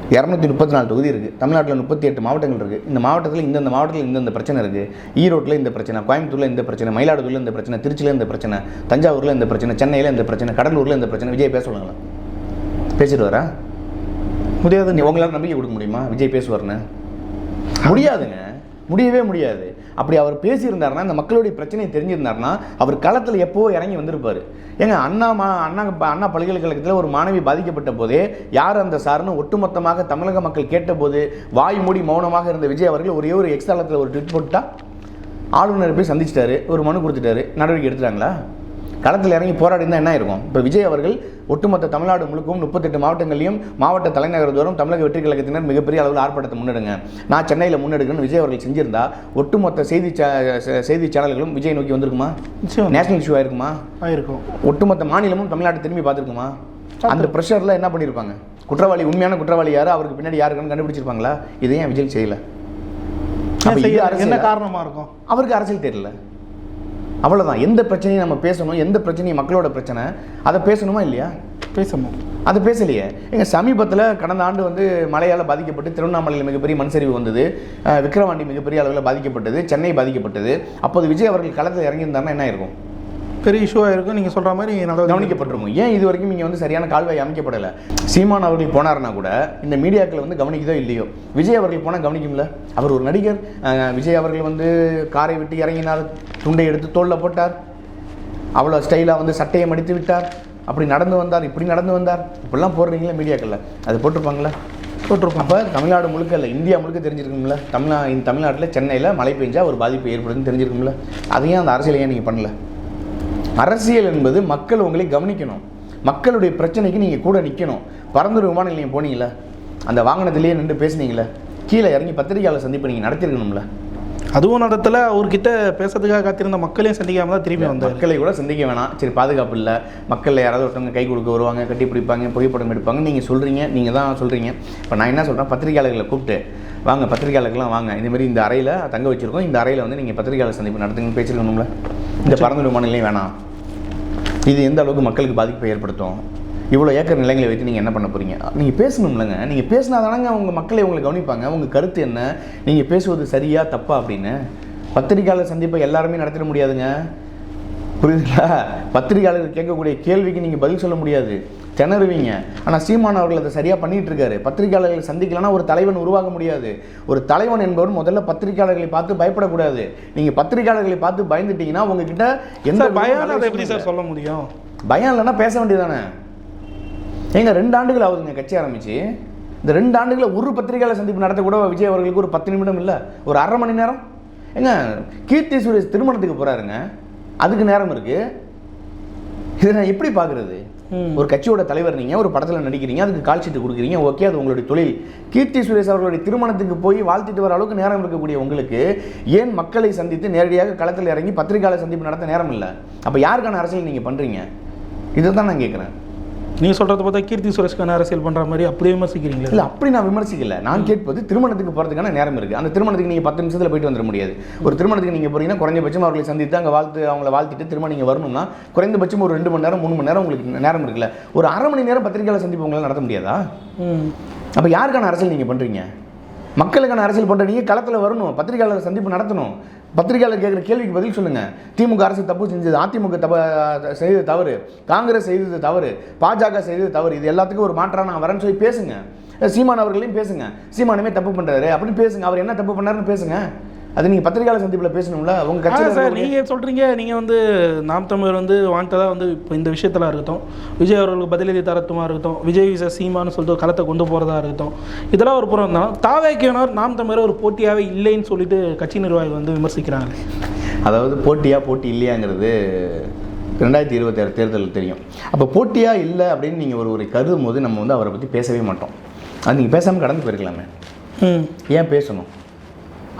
இரநூத்தி முப்பத்தி நாலு தொகுதி இருக்குது தமிழ்நாட்டில் முப்பத்தி எட்டு மாவட்டங்கள் இருக்குது இந்த மாவட்டத்தில் இந்தந்த மாவட்டத்தில் இந்தந்த பிரச்சனை இருக்குது ஈரோட்டில் இந்த பிரச்சனை கோயம்புத்தூரில் இந்த பிரச்சனை மயிலாடுதுறையில் இந்த பிரச்சனை திருச்சியில் இந்த பிரச்சனை தஞ்சாவூரில் இந்த பிரச்சனை சென்னையில் இந்த பிரச்சனை கடலூரில் இந்த பிரச்சனை. விஜய் பேச சொல்லுங்களா பேசிட்டு வரா முடியாது நீ உங்களால் நம்பிக்கை கொடுக்க முடியுமா? விஜய் பேசுவார்னு? முடியாதுங்க. முடியவே முடியாது. அப்படி அவர் பேசியிருந்தாருன்னா இந்த மக்களுடைய பிரச்சனையை தெரிஞ்சிருந்தாருன்னா அவர் களத்தில் எப்போ இறங்கி வந்திருப்பார்? ஏங்க அண்ணா மா அண்ணா அண்ணா பல்கலைக்கழகத்தில் ஒரு மாணவி பாதிக்கப்பட்ட போதே யார் அந்த சார்னு ஒட்டுமொத்தமாக தமிழக மக்கள் கேட்டபோது வாய் மூடி மௌனமாக இருந்த விஜய் அவர்கள் ஒரே ஒரு எக்ஸ்தலத்தில் ஒரு ட்விட் போட்டா ஆளுநர் போய் சந்திச்சிட்டாரு ஒரு மனு கொடுத்துட்டாரு நடவடிக்கை எடுத்துட்டாங்களா? களத்தில் இறங்கி போராடி இருந்தால் என்ன இருக்கும் இப்போ விஜய் அவர்கள் ஒட்டுமொத்த தமிழ்நாடு முழுக்கவும் முப்பத்தெட்டு மாவட்டங்களையும் மாவட்ட தலைநகர் தோறும் தமிழக வெற்றி கழகத்தினர் மிகப்பெரிய அளவில் ஆர்ப்பாட்டத்தை முன்னெடுங்க. நான் சென்னையில் முன்னெடுக்கணும்னு விஜய் அவர்கள் செஞ்சிருந்தா ஒட்டுமொத்த செய்தி செய்தி சேனல்களும் விஜய் நோக்கி வந்திருக்குமா? நேஷனல் இஷ்யூ ஆயிருக்குமா? ஆயிருக்கும். ஒட்டுமொத்த மாநிலமும் தமிழ்நாட்டை திரும்பி பார்த்துருக்குமா? அந்த ப்ரெஷரில் என்ன பண்ணியிருப்பாங்க? குற்றவாளி உண்மையான குற்றவாளி யாரு? அவருக்கு பின்னாடி யாருக்குன்னு கண்டுபிடிச்சிருப்பாங்களா? இதை ஏன் விஜய் செய்யல? என்ன காரணமாக இருக்கும்? அவருக்கு அரசியல் தெரியல. அவ்வளவுதான். எந்த பிரச்சனையும் நம்ம பேசணும். எந்த பிரச்சனையும் மக்களோட பிரச்சனை. அதை பேசணுமா இல்லையா? பேசணும். அது பேசலையே. எங்க சமீபத்தில் கடந்த ஆண்டு வந்து மழையால் பாதிக்கப்பட்டு திருவண்ணாமலையில் மிகப்பெரிய மண் சரிவு வந்தது. அஹ் விக்கிரவாண்டி மிகப்பெரிய அளவில் பாதிக்கப்பட்டது. சென்னை பாதிக்கப்பட்டது. அப்போது விஜய் அவர்கள் களத்தில் இறங்கியிருந்தாருன்னா என்ன இருக்கும் பெரிய இஷ்யூவாக இருக்கும் நீங்கள் சொல்கிற மாதிரி நடவடிக்கை கவனிக்கப்பட்டிருக்கும். ஏன் இது வரைக்கும் இங்கே வந்து சரியான கால்வாய் அமைக்கப்படலை? சீமான் அவர்கள் போனார்னா கூட இந்த மீடியாக்கள் வந்து கவனிக்குதோ இல்லையோ? விஜய் அவர்கள் போனால் கவனிக்கும்ல? அவர் ஒரு நடிகர். விஜய் அவர்கள் வந்து காரை விட்டு இறங்கினார் துண்டை எடுத்து தோளில் போட்டார். அவ்வளோ ஸ்டைலாக வந்து சட்டையை மடித்து விட்டார். அப்படி நடந்து வந்தார் இப்படி நடந்து வந்தார். இப்படிலாம் போடுறீங்களா மீடியாக்களில்? அது போட்டிருப்பாங்களா? போட்டிருப்போம் அப்போ தமிழ்நாடு முழுக்க இல்லை இந்தியா முழுக்க தெரிஞ்சிருக்கும்ல? தமிழ்நா இந்த தமிழ்நாட்டில் சென்னையில் மழை பெஞ்சா ஒரு பாதிப்பு ஏற்படுதுன்னு தெரிஞ்சிருக்கும்ல? அதையும் அந்த அரசியலை ஏன் நீங்கள் பண்ணல? அரசியல் என்பது மக்கள் உங்களை கவனிக்கணும். மக்களுடைய பிரச்சனைக்கு நீங்கள் கூட நிற்கணும் பறந்துரு விமான நிலையம் போனீங்களே அந்த வாகனத்திலேயே நின்று பேசுனீங்களே கீழே இறங்கி பத்திரிகையாளர் சந்திப்பு நீங்கள் நடத்திருக்கணும்ல? அதுவும் நடத்தல அவர்கிட்ட பேசுறதுக்காக காத்திருந்த மக்களையும் சந்திக்காம தான் திரும்பி வந்தார். மக்களை கூட சந்திக்க வேணாம். சரி பாதுகாப்பு இல்லை. மக்களில் யாராவது ஒருத்தவங்க கை கொடுக்க வருவாங்க கட்டி பிடிப்பாங்க புகைப்படம் எடுப்பாங்க நீங்கள் சொல்கிறீங்க நீங்கள் தான் சொல்கிறீங்க இப்போ நான் என்ன சொல்கிறேன் பத்திரிகையாளர்களை கூப்பிட்டு வாங்க பத்திரிகையாளர்கள்லாம் வாங்க. இந்த மாதிரி இந்த அறையில் தங்க வச்சுருக்கோம். இந்த அறையில் வந்து நீங்கள் பத்திரிகையாளர் சந்திப்பு நடத்துங்கன்னு பேசிருக்கணும்ல இந்த பறந்து விமான நிலையம் வேணாம். இது எந்த அளவுக்கு மக்களுக்கு பாதிப்பை ஏற்படுத்தும்? இவ்வளோ ஏக்கர் நிலங்களை வைத்து நீங்கள் என்ன பண்ண போகிறீங்க நீங்கள் பேசணும்லங்க. நீங்கள் பேசினா தானங்க அவங்க மக்களை உங்களை கவனிப்பாங்க. உங்கள் கருத்து என்ன? நீங்கள் பேசுவது சரியா தப்பா அப்படின்னு. பத்திரிகையாளர் சந்திப்பை எல்லாருமே நடத்திட முடியாதுங்க. புரியுதுங்களா? பத்திரிகையாளர்கள் கேட்கக்கூடிய கேள்விக்கு நீங்கள் பதில் சொல்ல முடியாது. திணறுவீங்க. ஆனால் சீமான் அவர்கள் அதை சரியாக பண்ணிட்டு இருக்காரு பத்திரிகையாளர்களை சந்திக்கலன்னா ஒரு தலைவன் உருவாக முடியாது. ஒரு தலைவன் என்பவர் முதல்ல பத்திரிகையாளர்களை பார்த்து பயப்படக்கூடாது. நீங்கள் பத்திரிகையாளர்களை பார்த்து பயந்துட்டீங்கன்னா உங்ககிட்ட எந்த பயம் அதை எப்படி சார் சொல்ல முடியும்? பயம் இல்லைன்னா பேச வேண்டியதானே ஏங்க ரெண்டு ஆண்டுகள் ஆகுதுங்க கட்சி ஆரம்பிச்சு. இந்த ரெண்டு ஆண்டுகள ஒரு பத்திரிகையாளர் சந்திப்பு நடத்த கூட விஜய் அவர்களுக்கு ஒரு பத்து நிமிடம் இல்லை ஒரு அரை மணி நேரம். ஏங்க கீர்த்தி சுரேஷ் திருமணத்துக்கு போறாருங்க. அதுக்கு நேரம் இருக்கு. இதை நான் எப்படி பார்க்கறது. ஒரு கட்சியோட தலைவர் நீங்க ஒரு படத்துல நடிக்கிறீங்க அதுக்கு கால் கொடுக்குறீங்க ஓகே அது உங்களுடைய தொழில். கீர்த்தி சுரேஷ் அவர்களுடைய திருமணத்துக்கு போய் வாழ்த்திட்டு வர அளவுக்கு நேரம் இருக்கக்கூடிய உங்களுக்கு ஏன் மக்களை சந்தித்து நேரடியாக களத்தில் இறங்கி பத்திரிகையாளர் சந்திப்பு நடத்த நேரம் இல்லை? அப்ப யாருக்கான அரசியல் நீங்க பண்றீங்க? இதை தான் நான் கேட்குறேன் நீங்க சொல்றத பார்த்தா கீர்த்தி சுரேஷ்கான அரசியல் பண்ற மாதிரி அப்படியே விமர்சிக்கிறீங்களா. இல்ல அப்படி நான் விமர்சிக்கல. நான் கேட்பது திருமணத்துக்கு போறதுக்கான நேரம் இருக்கு. அந்த திருமணத்துக்கு நீங்க பத்து நிமிஷத்துல போயிட்டு வந்துட முடியாது. ஒரு திருமணத்துக்கு நீங்க போறீங்கன்னா குறைஞ்சபட்சம் அவர்களை சந்தித்து அங்க வாழ்த்து அவங்கள வாழ்த்திட்டு திரும்ப நீங்க வரணும்னா குறைந்தபட்சம் ஒரு ரெண்டு மணி நேரம் மூணு மணி நேரம் உங்களுக்கு நேரம் இருக்குல்ல. ஒரு அரை மணி நேரம் பத்திரிகையாளர் சந்திப்பு உங்களால நடத்த முடியாதா? அப்ப யாருக்கான அரசியல் நீங்க பண்றீங்க? மக்களுக்கான அரசியல் பண்ற நீங்க களத்துல வரணும். பத்திரிகையாளர் சந்திப்பு நடத்தணும். பத்திரிகையாளர் கேட்குற கேள்விக்கு பதில் சொல்லுங்கள் திமுக அரசு தப்பு செஞ்சது அதிமுக தப்பு செய்தது தவறு காங்கிரஸ் செய்தது தவறு பாஜக செய்தது தவறு இது எல்லாத்துக்கும் ஒரு மாற்றம் நான் வரேன்னு சொல்லி பேசுங்க. சீமான் அவர்களையும் பேசுங்க. சீமானுமே தப்பு பண்ணுறாரு அப்படின்னு பேசுங்க. அவர் என்ன தப்பு பண்ணாருன்னு பேசுங்க. அது நீங்க பத்திரிகையாளர் சந்திப்பில் பேசணும்ல? உங்க ஆ, சார் கட்சியில் நீங்க சொல்றீங்க நீங்க வந்து நாம் தமிழர் வந்து வாண்டதா வந்து இப்போ இந்த விஷயத்துல இருக்கட்டும் விஜய் அவர்களுக்கு பதிலடி தரத்துமா இருக்கட்டும் விஜய் விச சீமான்னு சொல்லிட்டு களத்தை கொண்டு போறதா இருக்கட்டும் இதெல்லாம் ஒரு புறம் தான். தாவேக்கியனர் நாம் தமிழர் ஒரு போட்டியாவே இல்லைன்னு சொல்லிட்டு கட்சி நிர்வாகிகள் வந்து விமர்சிக்கிறாங்க. அதாவது போட்டியா போட்டி இல்லையாங்கிறது ரெண்டாயிரத்தி இருபத்தாறு தேர்தலில் தெரியும். அப்போ போட்டியா இல்லை அப்படின்னு நீங்கள் ஒரு ஒரு கருதும் போது நம்ம வந்து அவரை பற்றி பேசவே மாட்டோம். அது நீங்கள் பேசாமல் கடந்து போயிருக்கலாமே. ம். ஏன் பேசணும்?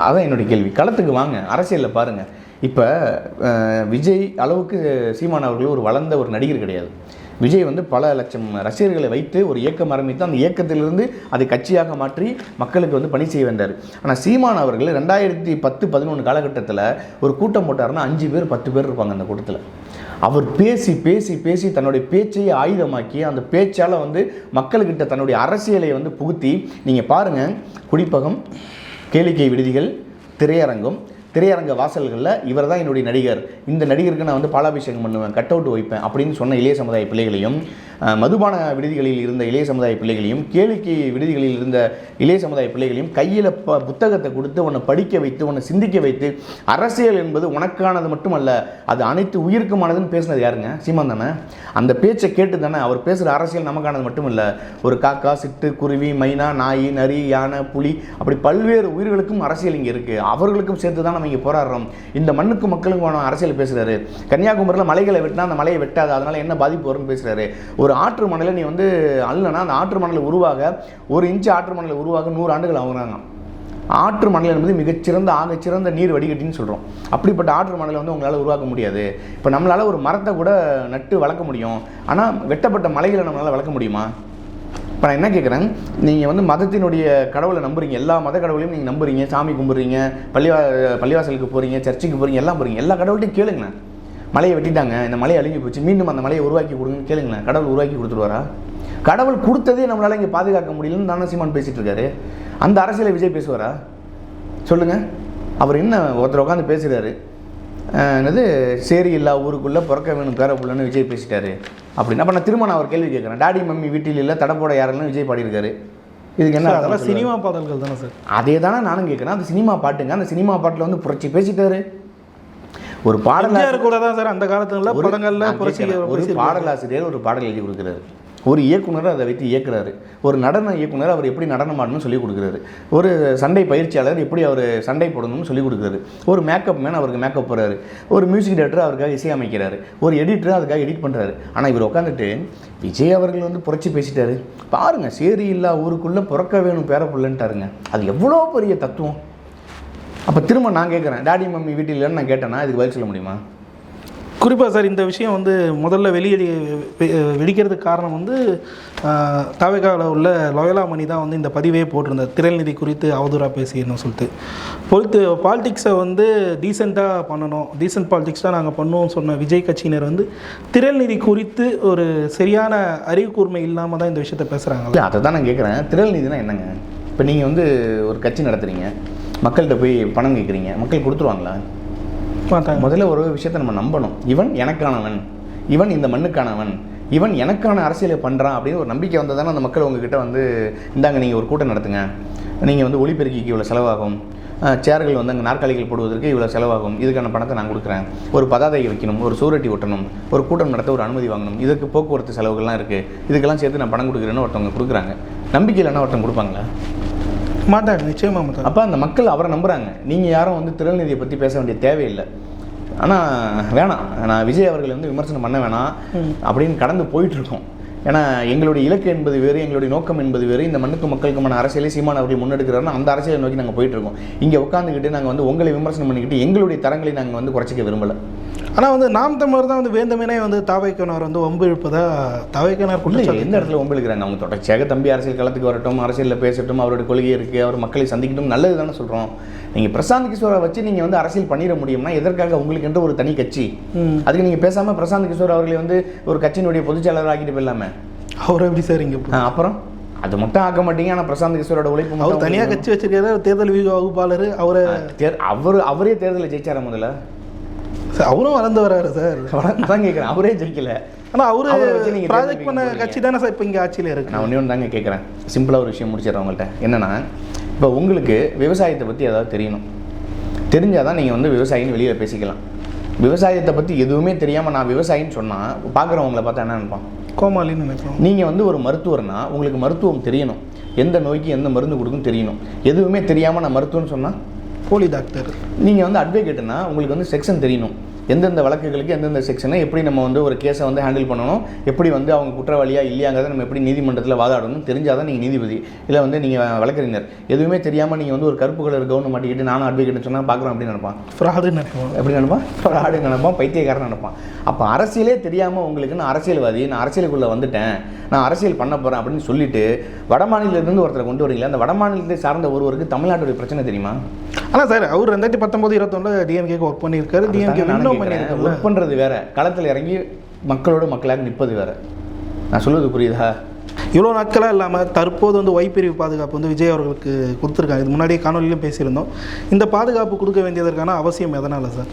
அதான் என்னுடைய கேள்வி. களத்துக்கு வாங்க அரசியலில் பாருங்கள் இப்போ விஜய் அளவுக்கு சீமான் அவர்கள் ஒரு வளர்ந்த ஒரு நடிகர் கிடையாது. விஜய் வந்து பல லட்சம் ரசிகர்களை வைத்து ஒரு இயக்கம் ஆரம்பித்து அந்த இயக்கத்திலிருந்து அதை கட்சியாக மாற்றி மக்களுக்கு வந்து பணி செய்ய வந்தார். ஆனால் சீமான் அவர்கள் ரெண்டாயிரத்தி பத்து பதினொன்று காலகட்டத்தில் ஒரு கூட்டம் போட்டார்னா அஞ்சு பேர் பத்து பேர் இருப்பாங்க அந்த கூட்டத்தில். அவர் பேசி பேசி பேசி தன்னுடைய பேச்சையே ஆயுதமாக்கி அந்த பேச்சால் வந்து மக்கள்கிட்ட தன்னுடைய அரசியலை வந்து புகுத்தி நீங்கள் பாருங்கள் குடிப்பகம் கேளிக்கை விடுதிகள் திரையரங்கம் திரையரங்க வாசல்களில் இவர் தான் என்னுடைய நடிகர். இந்த நடிகருக்கு நான் வந்து பாலாபிஷேகம் பண்ணுவேன் கட் அவுட் வைப்பேன் அப்படின்னு சொன்ன இளைய சமுதாய பிள்ளைகளையும் மதுபான விடுதிகளில் இருந்த இளைய சமுதாய பிள்ளைகளையும் கேளிக்கை விடுதிகளில் இருந்த இளைய சமுதாய பிள்ளைகளையும் கையில் ப புத்தகத்தை கொடுத்து உன்னை படிக்க வைத்து உன்னை சிந்திக்க வைத்து அரசியல் என்பது உனக்கானது மட்டுமல்ல அது அனைத்து உயிருக்குமானதுன்னு பேசினது யாருங்க? சீமான் தானே? அந்த பேச்சை கேட்டு தானே அவர் பேசுகிற அரசியல் நமக்கானது மட்டும் இல்லை ஒரு காக்கா சிட்டு குருவி மைனா நாய் நரி யானை புலி அப்படி பல்வேறு உயிர்களுக்கும் அரசியல் இங்கே இருக்குது அவர்களுக்கும் சேர்த்து தான் நம்ம இங்கே போராடுறோம். இந்த மண்ணுக்கும் மக்களுக்கும் அரசியல் பேசுகிறாரு கன்னியாகுமரியில் மலைகளை வெட்டினா அந்த மலையை வெட்டாது. அதனால் என்ன பாதிப்பு வரும்னு பேசுகிறாரு ஒரு ஆற்று மணலை நீ வந்து அல்லனா அந்த ஆற்று மணலை உருவாக ஒரு இன்ச்சு ஆற்று மணலை உருவாக நூறு ஆண்டுகள் ஆகுறாங்க. ஆற்று மணல் என்பது மிகச்சிறந்த ஆகச்சிறந்த நீர் வடிகட்டின்னு சொல்கிறோம் அப்படிப்பட்ட ஆற்று மணலை வந்து உங்களால் உருவாக்க முடியாது. இப்போ நம்மளால் ஒரு மரத்தை கூட நட்டு வளர்க்க முடியும். ஆனால் வெட்டப்பட்ட மலைகளை நம்மளால் வளர்க்க முடியுமா? இப்போ நான் என்ன கேட்குறேன் நீங்கள் வந்து மதத்தினுடைய கடவுளை நம்புறீங்க. எல்லா மத கடவுளையும் நீங்கள் நம்புறீங்க. சாமி கும்பிட்றீங்க. பள்ளிவா பள்ளிவாசலுக்கு போகிறீங்க சர்ச்சுக்கு போகிறீங்க எல்லாம் போகிறீங்க எல்லா கடவுள்கிட்டையும் கேளுங்களேன். மலையை வெட்டிட்டாங்க. இந்த மலையை அழிஞ்சு போச்சு. மீண்டும் அந்த மலையை உருவாக்கி கொடுங்கன்னு கேளுங்களேன். கடவுள் உருவாக்கி கொடுத்துருவாரா கடவுள் கொடுத்ததே நம்மளால இங்கே பாதுகாக்க முடியலன்னு தானே சீமான் பேசிட்டு இருக்காரு அந்த அரசியலை விஜய் பேசுவாரா? சொல்லுங்க. அவர் என்ன ஒருத்தர் உட்காந்து பேசுகிறாரு என்னது? சேரி இல்லா ஊருக்குள்ளே பிறக்க வேணும் பேர புள்ளன்னு விஜய் பேசிட்டாரு. அப்படின்னு. அப்போ நான் திரும்ப நான் ஒரு கேள்வி கேட்குறேன். டாடி மம்மி வீட்டில் இல்லை தடப்போட யாரெல்லாம் விஜய் பாடியிருக்காரு? இதுக்கு என்ன அதெல்லாம்? சினிமா பாடல்கள் தானே சார். அதே தானே நானும் கேட்குறேன். அந்த சினிமா பாட்டுங்க. அந்த சினிமா பாட்டில் வந்து புரட்சி பேசிட்டாரு. ஒரு பாடல் எம்ஜிஆர் கூட தான் சார் அந்த காலத்துல படங்கள்ல. ஒரு. பாடலாசிரியர் ஒரு பாடல் எழுதி கொடுக்குறாரு. ஒரு இயக்குனர் அதை வைத்து இயக்குறாரு. ஒரு நடன இயக்குனர் அவர் எப்படி நடனம் ஆடணும்னு சொல்லி கொடுக்குறாரு. ஒரு சண்டை பயிற்சியாளர் எப்படி அவர் சண்டை போடணும்னு சொல்லி கொடுக்குறாரு. ஒரு மேக்கப் மேன் அவருக்கு மேக்கப் போடுறாரு. ஒரு மியூசிக் டைரக்டர் அவருக்காக இசையமைக்கிறாரு ஒரு எடிட்டர் அதுக்காக எடிட் பண்ணுறாரு ஆனால் இவர் உட்காந்துட்டு விஜய் அவர்கள் வந்து புரட்சி பேசிட்டாரு. பாருங்க சேரி இல்லா ஊருக்குள்ளே பிறக்க வேணும் பேர புள்ளன்ட்டாருங்க அது எவ்வளோ பெரிய தத்துவம். அப்போ திரும்ப நான் கேட்குறேன் டாடி மம்மி வீட்டில் இல்லைன்னு நான் கேட்டேன்னா இதுக்கு பதில் சொல்ல முடியுமா? குறிப்பாக சார் இந்த விஷயம் வந்து முதல்ல வெளியேறி வெ- வெடிக்கிறதுக்கு காரணம் வந்து தாவேக்காவில் உள்ள லோயலா மணி தான் வந்து இந்த பதிவே போட்டிருந்தார். திரள்நிதி குறித்து அவதூறாக பேசிடணும் சொல்லிட்டு. பொறுத்து பாலிடிக்ஸை வந்து டீசெண்டாக பண்ணணும். டீசென்ட் பாலிடிக்ஸ் தான் நாங்கள் பண்ணுவோம்னு சொன்ன விஜய் கட்சியினர் வந்து திரள்நிதி குறித்து ஒரு சரியான அறிவு கூர்மை இல்லாமல் தான் இந்த விஷயத்தை பேசுகிறாங்க இல்லை அதை தான் நான் கேட்குறேன் திரள் நிதினா என்னங்க? இப்போ நீங்கள் வந்து ஒரு கட்சி நடத்துறீங்க. மக்கள்கிட்ட போய் பணம் கேட்குறீங்க மக்கள் கொடுத்துருவாங்களா? முதல்ல ஒரு விஷயத்தை நம்ம நம்பணும். இவன் எனக்கானவன். இவன் இந்த மண்ணுக்கானவன். இவன் எனக்கான அரசியலை பண்ணுறான் அப்படின்னு ஒரு நம்பிக்கை வந்தால் தானே அந்த மக்கள் உங்ககிட்ட வந்து இந்தாங்க நீங்கள் ஒரு கூட்டம் நடத்துங்க. நீங்கள் வந்து ஒளிபெருக்கிக்கு இவ்வளோ செலவாகும். சேர்கள் வந்து அங்கே நாற்காலிகள் போடுவதற்கு இவ்வளோ செலவாகும். இதுக்கான பணத்தை நான் கொடுக்குறேன். ஒரு பதாதை வைக்கணும் ஒரு சூரட்டி ஒட்டணும் ஒரு கூட்டம் நடத்த ஒரு அனுமதி வாங்கணும். இதுக்கு போக்குவரத்து செலவுகள்லாம் இருக்குது இதுக்கெல்லாம் சேர்த்து நான் பணம் கொடுக்குறேன்னு ஒருத்தவங்க கொடுக்குறாங்க. நம்பிக்கை இல்லைன்னா ஒருத்தவங்க கொடுப்பாங்களா? மாட்டாங்க நிச்சயமா மாட்டாங்க. அப்போ அந்த மக்கள் அவரை நம்புகிறாங்க நீங்கள் யாரும் வந்து திருநெல்வேலியை பற்றி பேச வேண்டிய தேவையில்லை. ஆனால் வேணாம். நான் விஜய் அவர்களை வந்து விமர்சனம் பண்ண வேணாம் அப்படின்னு கடந்து போயிட்டு இருக்கோம் ஏன்னா எங்களுடைய இலக்கு என்பது வேறு எங்களுடைய நோக்கம் என்பது வேறு. இந்த மண்ணுக்கு மக்களுக்குமான அரசியலை சீமான் அவர்கள் முன்னெடுக்கிறாருன்னா அந்த அரசியலை நோக்கி நாங்கள் போயிட்டு இருக்கோம் இங்கே உட்காந்துக்கிட்டு நாங்கள் வந்து உங்களை விமர்சனம் பண்ணிக்கிட்டு எங்களுடைய தரங்களை நாங்கள் வந்து குறைச்சிக்க விரும்பலை. ஆனால் வந்து நாம் தமிழர் தான் வந்து வேந்தமேனே வந்து தாவைக்கணவர் வந்து வம்பு இழுப்பதா தாவைக்கணவர் குற்றச்சாட்டு எந்த இடத்துல ஒம்பளுக்கிறாங்க அவங்க தொடர்ச்சியாக தம்பி அரசியல் களத்துக்கு வரட்டும் அரசியலில் பேசட்டும் அவருடைய கொள்கை இருக்குது அவர் மக்களை சந்திக்கட்டும் நல்லது தானே சொல்கிறோம் நீங்கள் பிரசாந்த் கிஷோரை வச்சு நீங்கள் வந்து அரசியல் பண்ணிட முடியும்னா எதற்காக உங்களுக்கு என்று ஒரு தனி கட்சி. அதுக்கு நீங்கள் பேசாமல் பிரசாந்த் கிஷோர் அவர்களை வந்து ஒரு கட்சியினுடைய பொதுச்செயலாளர் ஆக்கிட்டு போயிடலாமே. அவர் எப்படி சார் இங்கே அப்புறம்? அது மட்டும் ஆக்க மாட்டீங்க ஆனால் பிரசாந்த் கிஷோரோட உழைப்பு அவர் தனியாக கட்சி வச்சிருக்காரு தேர்தல் வியூக வகுப்பாளர் அவரை அவர் அவரே தேர்தலில் ஜெயிச்சாரா முதல்ல? சார், அவரும் வளர்ந்து வராரு சார். அதான் கேட்குறேன் அவரே ஜெயிக்கல. ஆனால் அவரு அவரை வச்சு நீங்க ப்ராஜெக்ட் பண்ண. கட்சி தானே சார் இப்போ இங்கே ஆட்சியில் இருக்கு? நான் ஒன்றே ஒன்று தாங்க கேட்குறேன் சிம்பிளாக ஒரு விஷயம் முடிச்சிடறேன் உங்கள்கிட்ட என்னென்னா இப்போ உங்களுக்கு விவசாயத்தை பற்றி ஏதாவது தெரியணும். தெரிஞ்சால் தான் நீங்கள் வந்து விவசாயின்னு வெளியில் பேசிக்கலாம். விவசாயத்தை பற்றி எதுவுமே தெரியாமல் நான் விவசாயின்னு சொன்னால் பார்க்குறவங்கள பார்த்தா என்ன நினைப்பான்? கோமாளின்னு நினைக்கிறோம். நீங்கள் வந்து ஒரு மருத்துவர்னா உங்களுக்கு மருத்துவம் தெரியணும். எந்த நோய்க்கு எந்த மருந்து கொடுக்கும் தெரியணும். எதுவுமே தெரியாமல் நான் மருத்துவம்னு சொன்னால் போலி டாக்டர். நீங்கள் வந்து அட்வொகேட்னா உங்களுக்கு வந்து செக்ஷன் தெரியணும். எந்தெந்த வழக்குகளுக்கு எந்தெந்த செக்ஷனை எப்படி நம்ம வந்து ஒரு கேஸை வந்து ஹேண்டில் பண்ணணும் எப்படி வந்து அவங்க குற்றவாளியா இல்லையாங்கிறத நம்ம எப்படி நீதிமன்றத்தில் வாதாடணும் தெரிஞ்சால் தான் நீங்கள் நீதிபதி இல்லை வந்து நீங்கள் வழக்கறிஞர். எதுவுமே தெரியாமல் நீங்கள் வந்து ஒரு கருப்பு கலர் கவுன் மாட்டிக்கிட்டு நானும் அட்வொகேட்னு சொன்னால் பார்க்குறோம் அப்படின்னு நினைப்பான். ஃப்ராடுன்னு நினைக்கிறோம் எப்படி நினைப்பான்? ஆடு நினைப்பான் பைத்தியக்காரன் நினைப்பான். அப்போ அரசியலே தெரியாமல் உங்களுக்கு நான் அரசியல்வாதி நான் அரசியலுக்குள்ளே வந்துட்டேன் நான் அரசியல் பண்ண போகிறேன் அப்படின்னு சொல்லிட்டு வட மாநிலத்திலிருந்து ஒருத்தரை கொண்டு வரீங்களா? அந்த வட மாநிலத்தை சார்ந்த ஒருவருக்கு தமிழ்நாட்டுடைய பிரச்சனை தெரியுமா? ஆனால் சார் அவர் ரெண்டாயிரத்தி பத்தொம்போது இருபத்தொன்னில் டிஎம்கேக்கு ஒர்க் பண்ணியிருக்காரு. டிஎம்கே இன்னும் பண்ணியிருக்காரு ஒர்க் பண்ணுறது வேற. களத்தில் இறங்கி மக்களோட மக்களாக நிற்பது வேற. நான் சொல்வது புரியுதா? இவ்வளோ நாட்களாக இல்லாமல் தற்போது வந்து ஒய் பிரிவு பாதுகாப்பு வந்து விஜய் அவர்களுக்கு கொடுத்துருக்காங்க. இது முன்னாடியே காணொலியிலும் பேசியிருந்தோம். இந்த பாதுகாப்பு கொடுக்க வேண்டியதற்கான அவசியம் எதனால் சார்?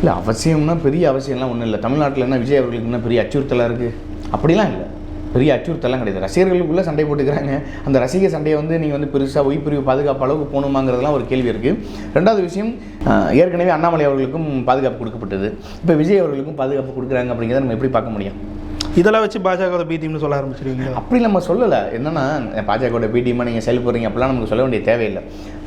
இல்லை அவசியம்னா பெரிய அவசியம்லாம் ஒன்றும் இல்லை. தமிழ்நாட்டில் என்ன விஜய் அவர்களுக்கு என்ன பெரிய அச்சுறுத்தலாக இருக்குது அப்படிலாம் இல்லை. பெரிய அச்சுறுத்தலாம் கிடையாது. ரசிகர்களுக்குள்ளே சண்டை போட்டுக்கிறாங்க. அந்த ரசிக சண்டையை வந்து நீங்கள் வந்து பெருசாக ஒய் பாதுகாப்பு அளவுக்கு போகணுமாங்கிறதுலாம் ஒரு கேள்வி இருக்குது ரெண்டாவது விஷயம் ஏற்கனவே அண்ணாமலை அவர்களுக்கும் பாதுகாப்பு கொடுக்கப்பட்டது. இப்போ விஜய் அவர்களுக்கும் பாதுகாப்பு கொடுக்குறாங்க அப்படிங்கிறத நம்ம எப்படி பார்க்க முடியும்? இதெல்லாம் வச்சு பாஜகவோட பி டீம்னு சொல்ல ஆரம்பிச்சிருவீங்க. அப்படி நம்ம சொல்லலை. என்னன்னா பாஜகவோட பிடிஎம்மாக நீங்கள் செயல்படுறீங்க அப்படிலாம் நமக்கு சொல்ல வேண்டிய தேவையில்லை.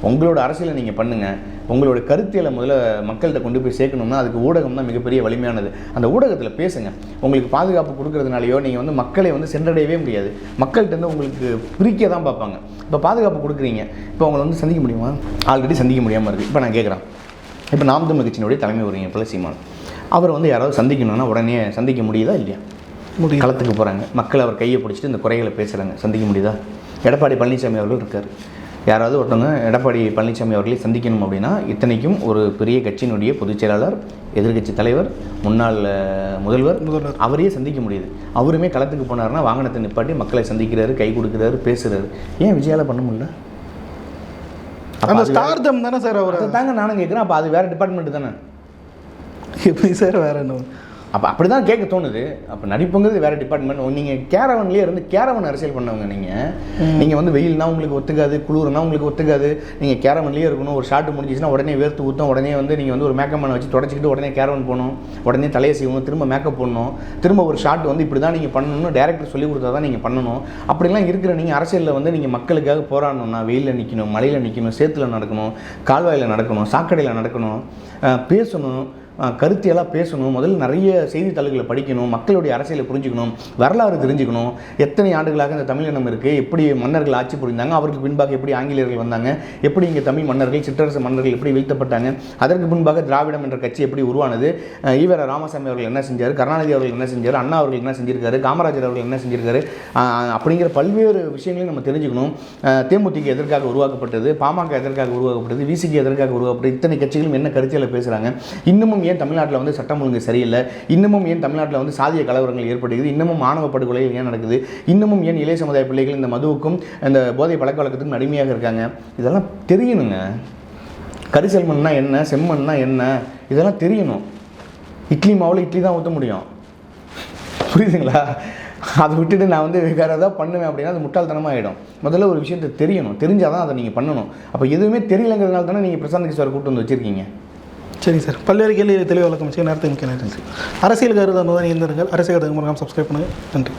உங்களோட அரசியலை நீங்கள் பண்ணுங்கள் உங்களோட கருத்தியலை முதல்ல மக்கள்கிட்ட கொண்டு போய் சேர்க்கணும்னா அதுக்கு ஊடகம் தான் மிகப்பெரிய வலிமையானது. அந்த ஊடகத்தில் பேசுங்க. உங்களுக்கு பாதுகாப்பு கொடுக்கறதுனாலையோ நீங்கள் வந்து மக்களை வந்து சென்றடையவே முடியாது. மக்கள்கிட்ட வந்து உங்களுக்கு பிரிக்க தான் பார்ப்பாங்க. இப்போ பாதுகாப்பு கொடுக்குறீங்க. இப்போ உங்களை வந்து சந்திக்க முடியுமா? ஆல்ரெடி சந்திக்க முடியாமல் இருக்குது இப்போ நான் கேட்குறேன் இப்போ நாம் தமிழ் கட்சியினுடைய தலைமை உரிமை போல சீமான் அவர் வந்து யாராவது சந்திக்கணும்னா உடனே சந்திக்க முடியுதா இல்லையா? முடியும் களத்துக்கு போகிறாங்க மக்கள் அவர் கையை பிடிச்சிட்டு இந்த குறைகளை பேசுகிறாங்க சந்திக்க முடியுதா? எடப்பாடி பழனிசாமி அவர்கள் இருக்கார். யாராவது ஒருத்தவங்க எடப்பாடி பழனிசாமி அவர்களை சந்திக்கணும் அப்படின்னா இத்தனைக்கும் ஒரு பெரிய கட்சியினுடைய பொதுச் செயலாளர் எதிர்க்கட்சி தலைவர் முன்னாள் முதல்வர் முதல்வர். அவரையே சந்திக்க முடியுது. அவருமே களத்துக்கு போனாருன்னா வாகனத்தை நிப்பாட்டி மக்களை சந்திக்கிறாரு கை கொடுக்குறாரு பேசுறாரு. ஏன் விஜயால பண்ண முடியல? அந்த ஸ்டார்தம் தானே சார் அவர்? தாங்க நானும் கேட்குறேன் அப்போ அது வேற டிபார்ட்மெண்ட் தானே? எப்படி சார் வேற என்ன? அப்போ அப்படி தான் கேட்க தோணுது. அப்போ நடிப்புங்கிறது வேறு டிபார்ட்மெண்ட் நீங்கள் கேரவன்லேயே இருந்து கேரவன் அரசியல் பண்ணவங்க நீங்கள் நீங்கள் வந்து வெயில்னா உங்களுக்கு ஒத்துக்காது குளிர்னா உங்களுக்கு ஒத்துக்காது. நீங்கள் கேரவன்லேயே இருக்கணும். ஒரு ஷார்ட் முடிஞ்சிச்சுன்னா உடனே வேர்த்து ஊற்றும் உடனே வந்து நீங்கள் வந்து ஒரு மேக்கப் பண்ண வச்சு தொடச்சிக்கிட்டு உடனே கேரவன் போகணும் உடனே தலையை செய்யணும் திரும்ப மேக்கப் போடணும். திரும்ப ஒரு ஷாட் வந்து இப்படி தான் நீங்கள் பண்ணணும்னு டேரக்டர் சொல்லி கொடுத்தா தான் நீங்கள் பண்ணணும். அப்படிலாம் இருக்கிற நீங்கள் அரசியலில் வந்து நீங்கள் மக்களுக்காக போராடணும்னா வெயிலில் நிற்கணும் மழையில் நிற்கணும் சேத்துல நடக்கணும் கால்வாயில் நடக்கணும் சாக்கடையில் நடக்கணும் பேசணும். கருத்தியெல்லாம் பேசணும். முதல்ல நிறைய செய்தித்தாள்களை படிக்கணும் மக்களுடைய அரசியலை புரிஞ்சுக்கணும் வரலாறு தெரிஞ்சுக்கணும். எத்தனை ஆண்டுகளாக இந்த தமிழினம் இருக்குது எப்படி மன்னர்கள் ஆட்சி புரிந்தாங்க? அவருக்கு பின்பாக எப்படி ஆங்கிலேயர்கள் வந்தாங்க? எப்படி இங்கே தமிழ் மன்னர்கள் சிற்றரசு மன்னர்கள் எப்படி வீழ்த்தப்பட்டாங்க? அதற்கு முன்பாக திராவிடம் என்ற கட்சி எப்படி உருவானது? ஈவர ராமசாமி அவர்கள் என்ன செஞ்சார்? கருணாநிதி அவர்கள் என்ன செஞ்சார்? அண்ணா அவர்கள் என்ன செஞ்சிருக்காரு? காமராஜர் அவர்கள் என்ன செஞ்சிருக்காரு? அப்படிங்கிற பல்வேறு விஷயங்களையும் நம்ம தெரிஞ்சுக்கணும். தேமுதிக எதற்காக உருவாக்கப்பட்டது? பாமக எதற்காக உருவாக்கப்பட்டது? விசிக்கு எதற்காக உருவாக்கப்பட்டது? இத்தனை கட்சிகளும் என்ன கருத்தியில் பேசுகிறாங்க இன்னமும் ஏன் தமிழ்நாட்டில் வந்து சட்டம் ஒழுங்கு சரியில்லை? இன்னமும் ஏன் தமிழ்நாட்டில் வந்து சாதிய கலவரங்கள் ஏற்படுகிறது? இன்னமும் மாணவ படுகொலைகள் ஏன் நடக்குது? இன்னமும் ஏன் இளைய சமுதாய பிள்ளைகள் இந்த மதுவுக்கும் இந்த போதை பழக்க வழக்கத்துக்கும் அடிமையாக இருக்காங்க? இதெல்லாம் தெரியணுங்க. கரிசல்மன்னா என்ன? செம்மன்னா என்ன? இதெல்லாம் தெரியணும். இட்லி மாவில் இட்லி தான் ஊற்ற முடியும். புரியுதுங்களா? அதை விட்டுட்டு நான் வந்து வேறு ஏதாவது பண்ணுவேன் அப்படின்னா அது முட்டாள்தனமாக ஆகிடும் முதல்ல ஒரு விஷயத்தை தெரியணும். தெரிஞ்சால் தான் அதை நீங்கள் பண்ணணும். அப்போ எதுவுமே தெரியலங்கிறதுனால தானே நீங்கள் பிரசாந்த் கிஷோர் கூட்டு வந்து வச்சுருக்கீங்க? சரி சார். பல்வேறு கேள்வி தெளிவாக விளக்கம் செய்ய நேரத்துக்கு மிக்க நன்றி அரசியல் கருத்து தான் இருந்திருங்கள் அரசியல் கருத்து மறக்காம சப்ஸ்கிரைப் பண்ணுங்கள். நன்றி.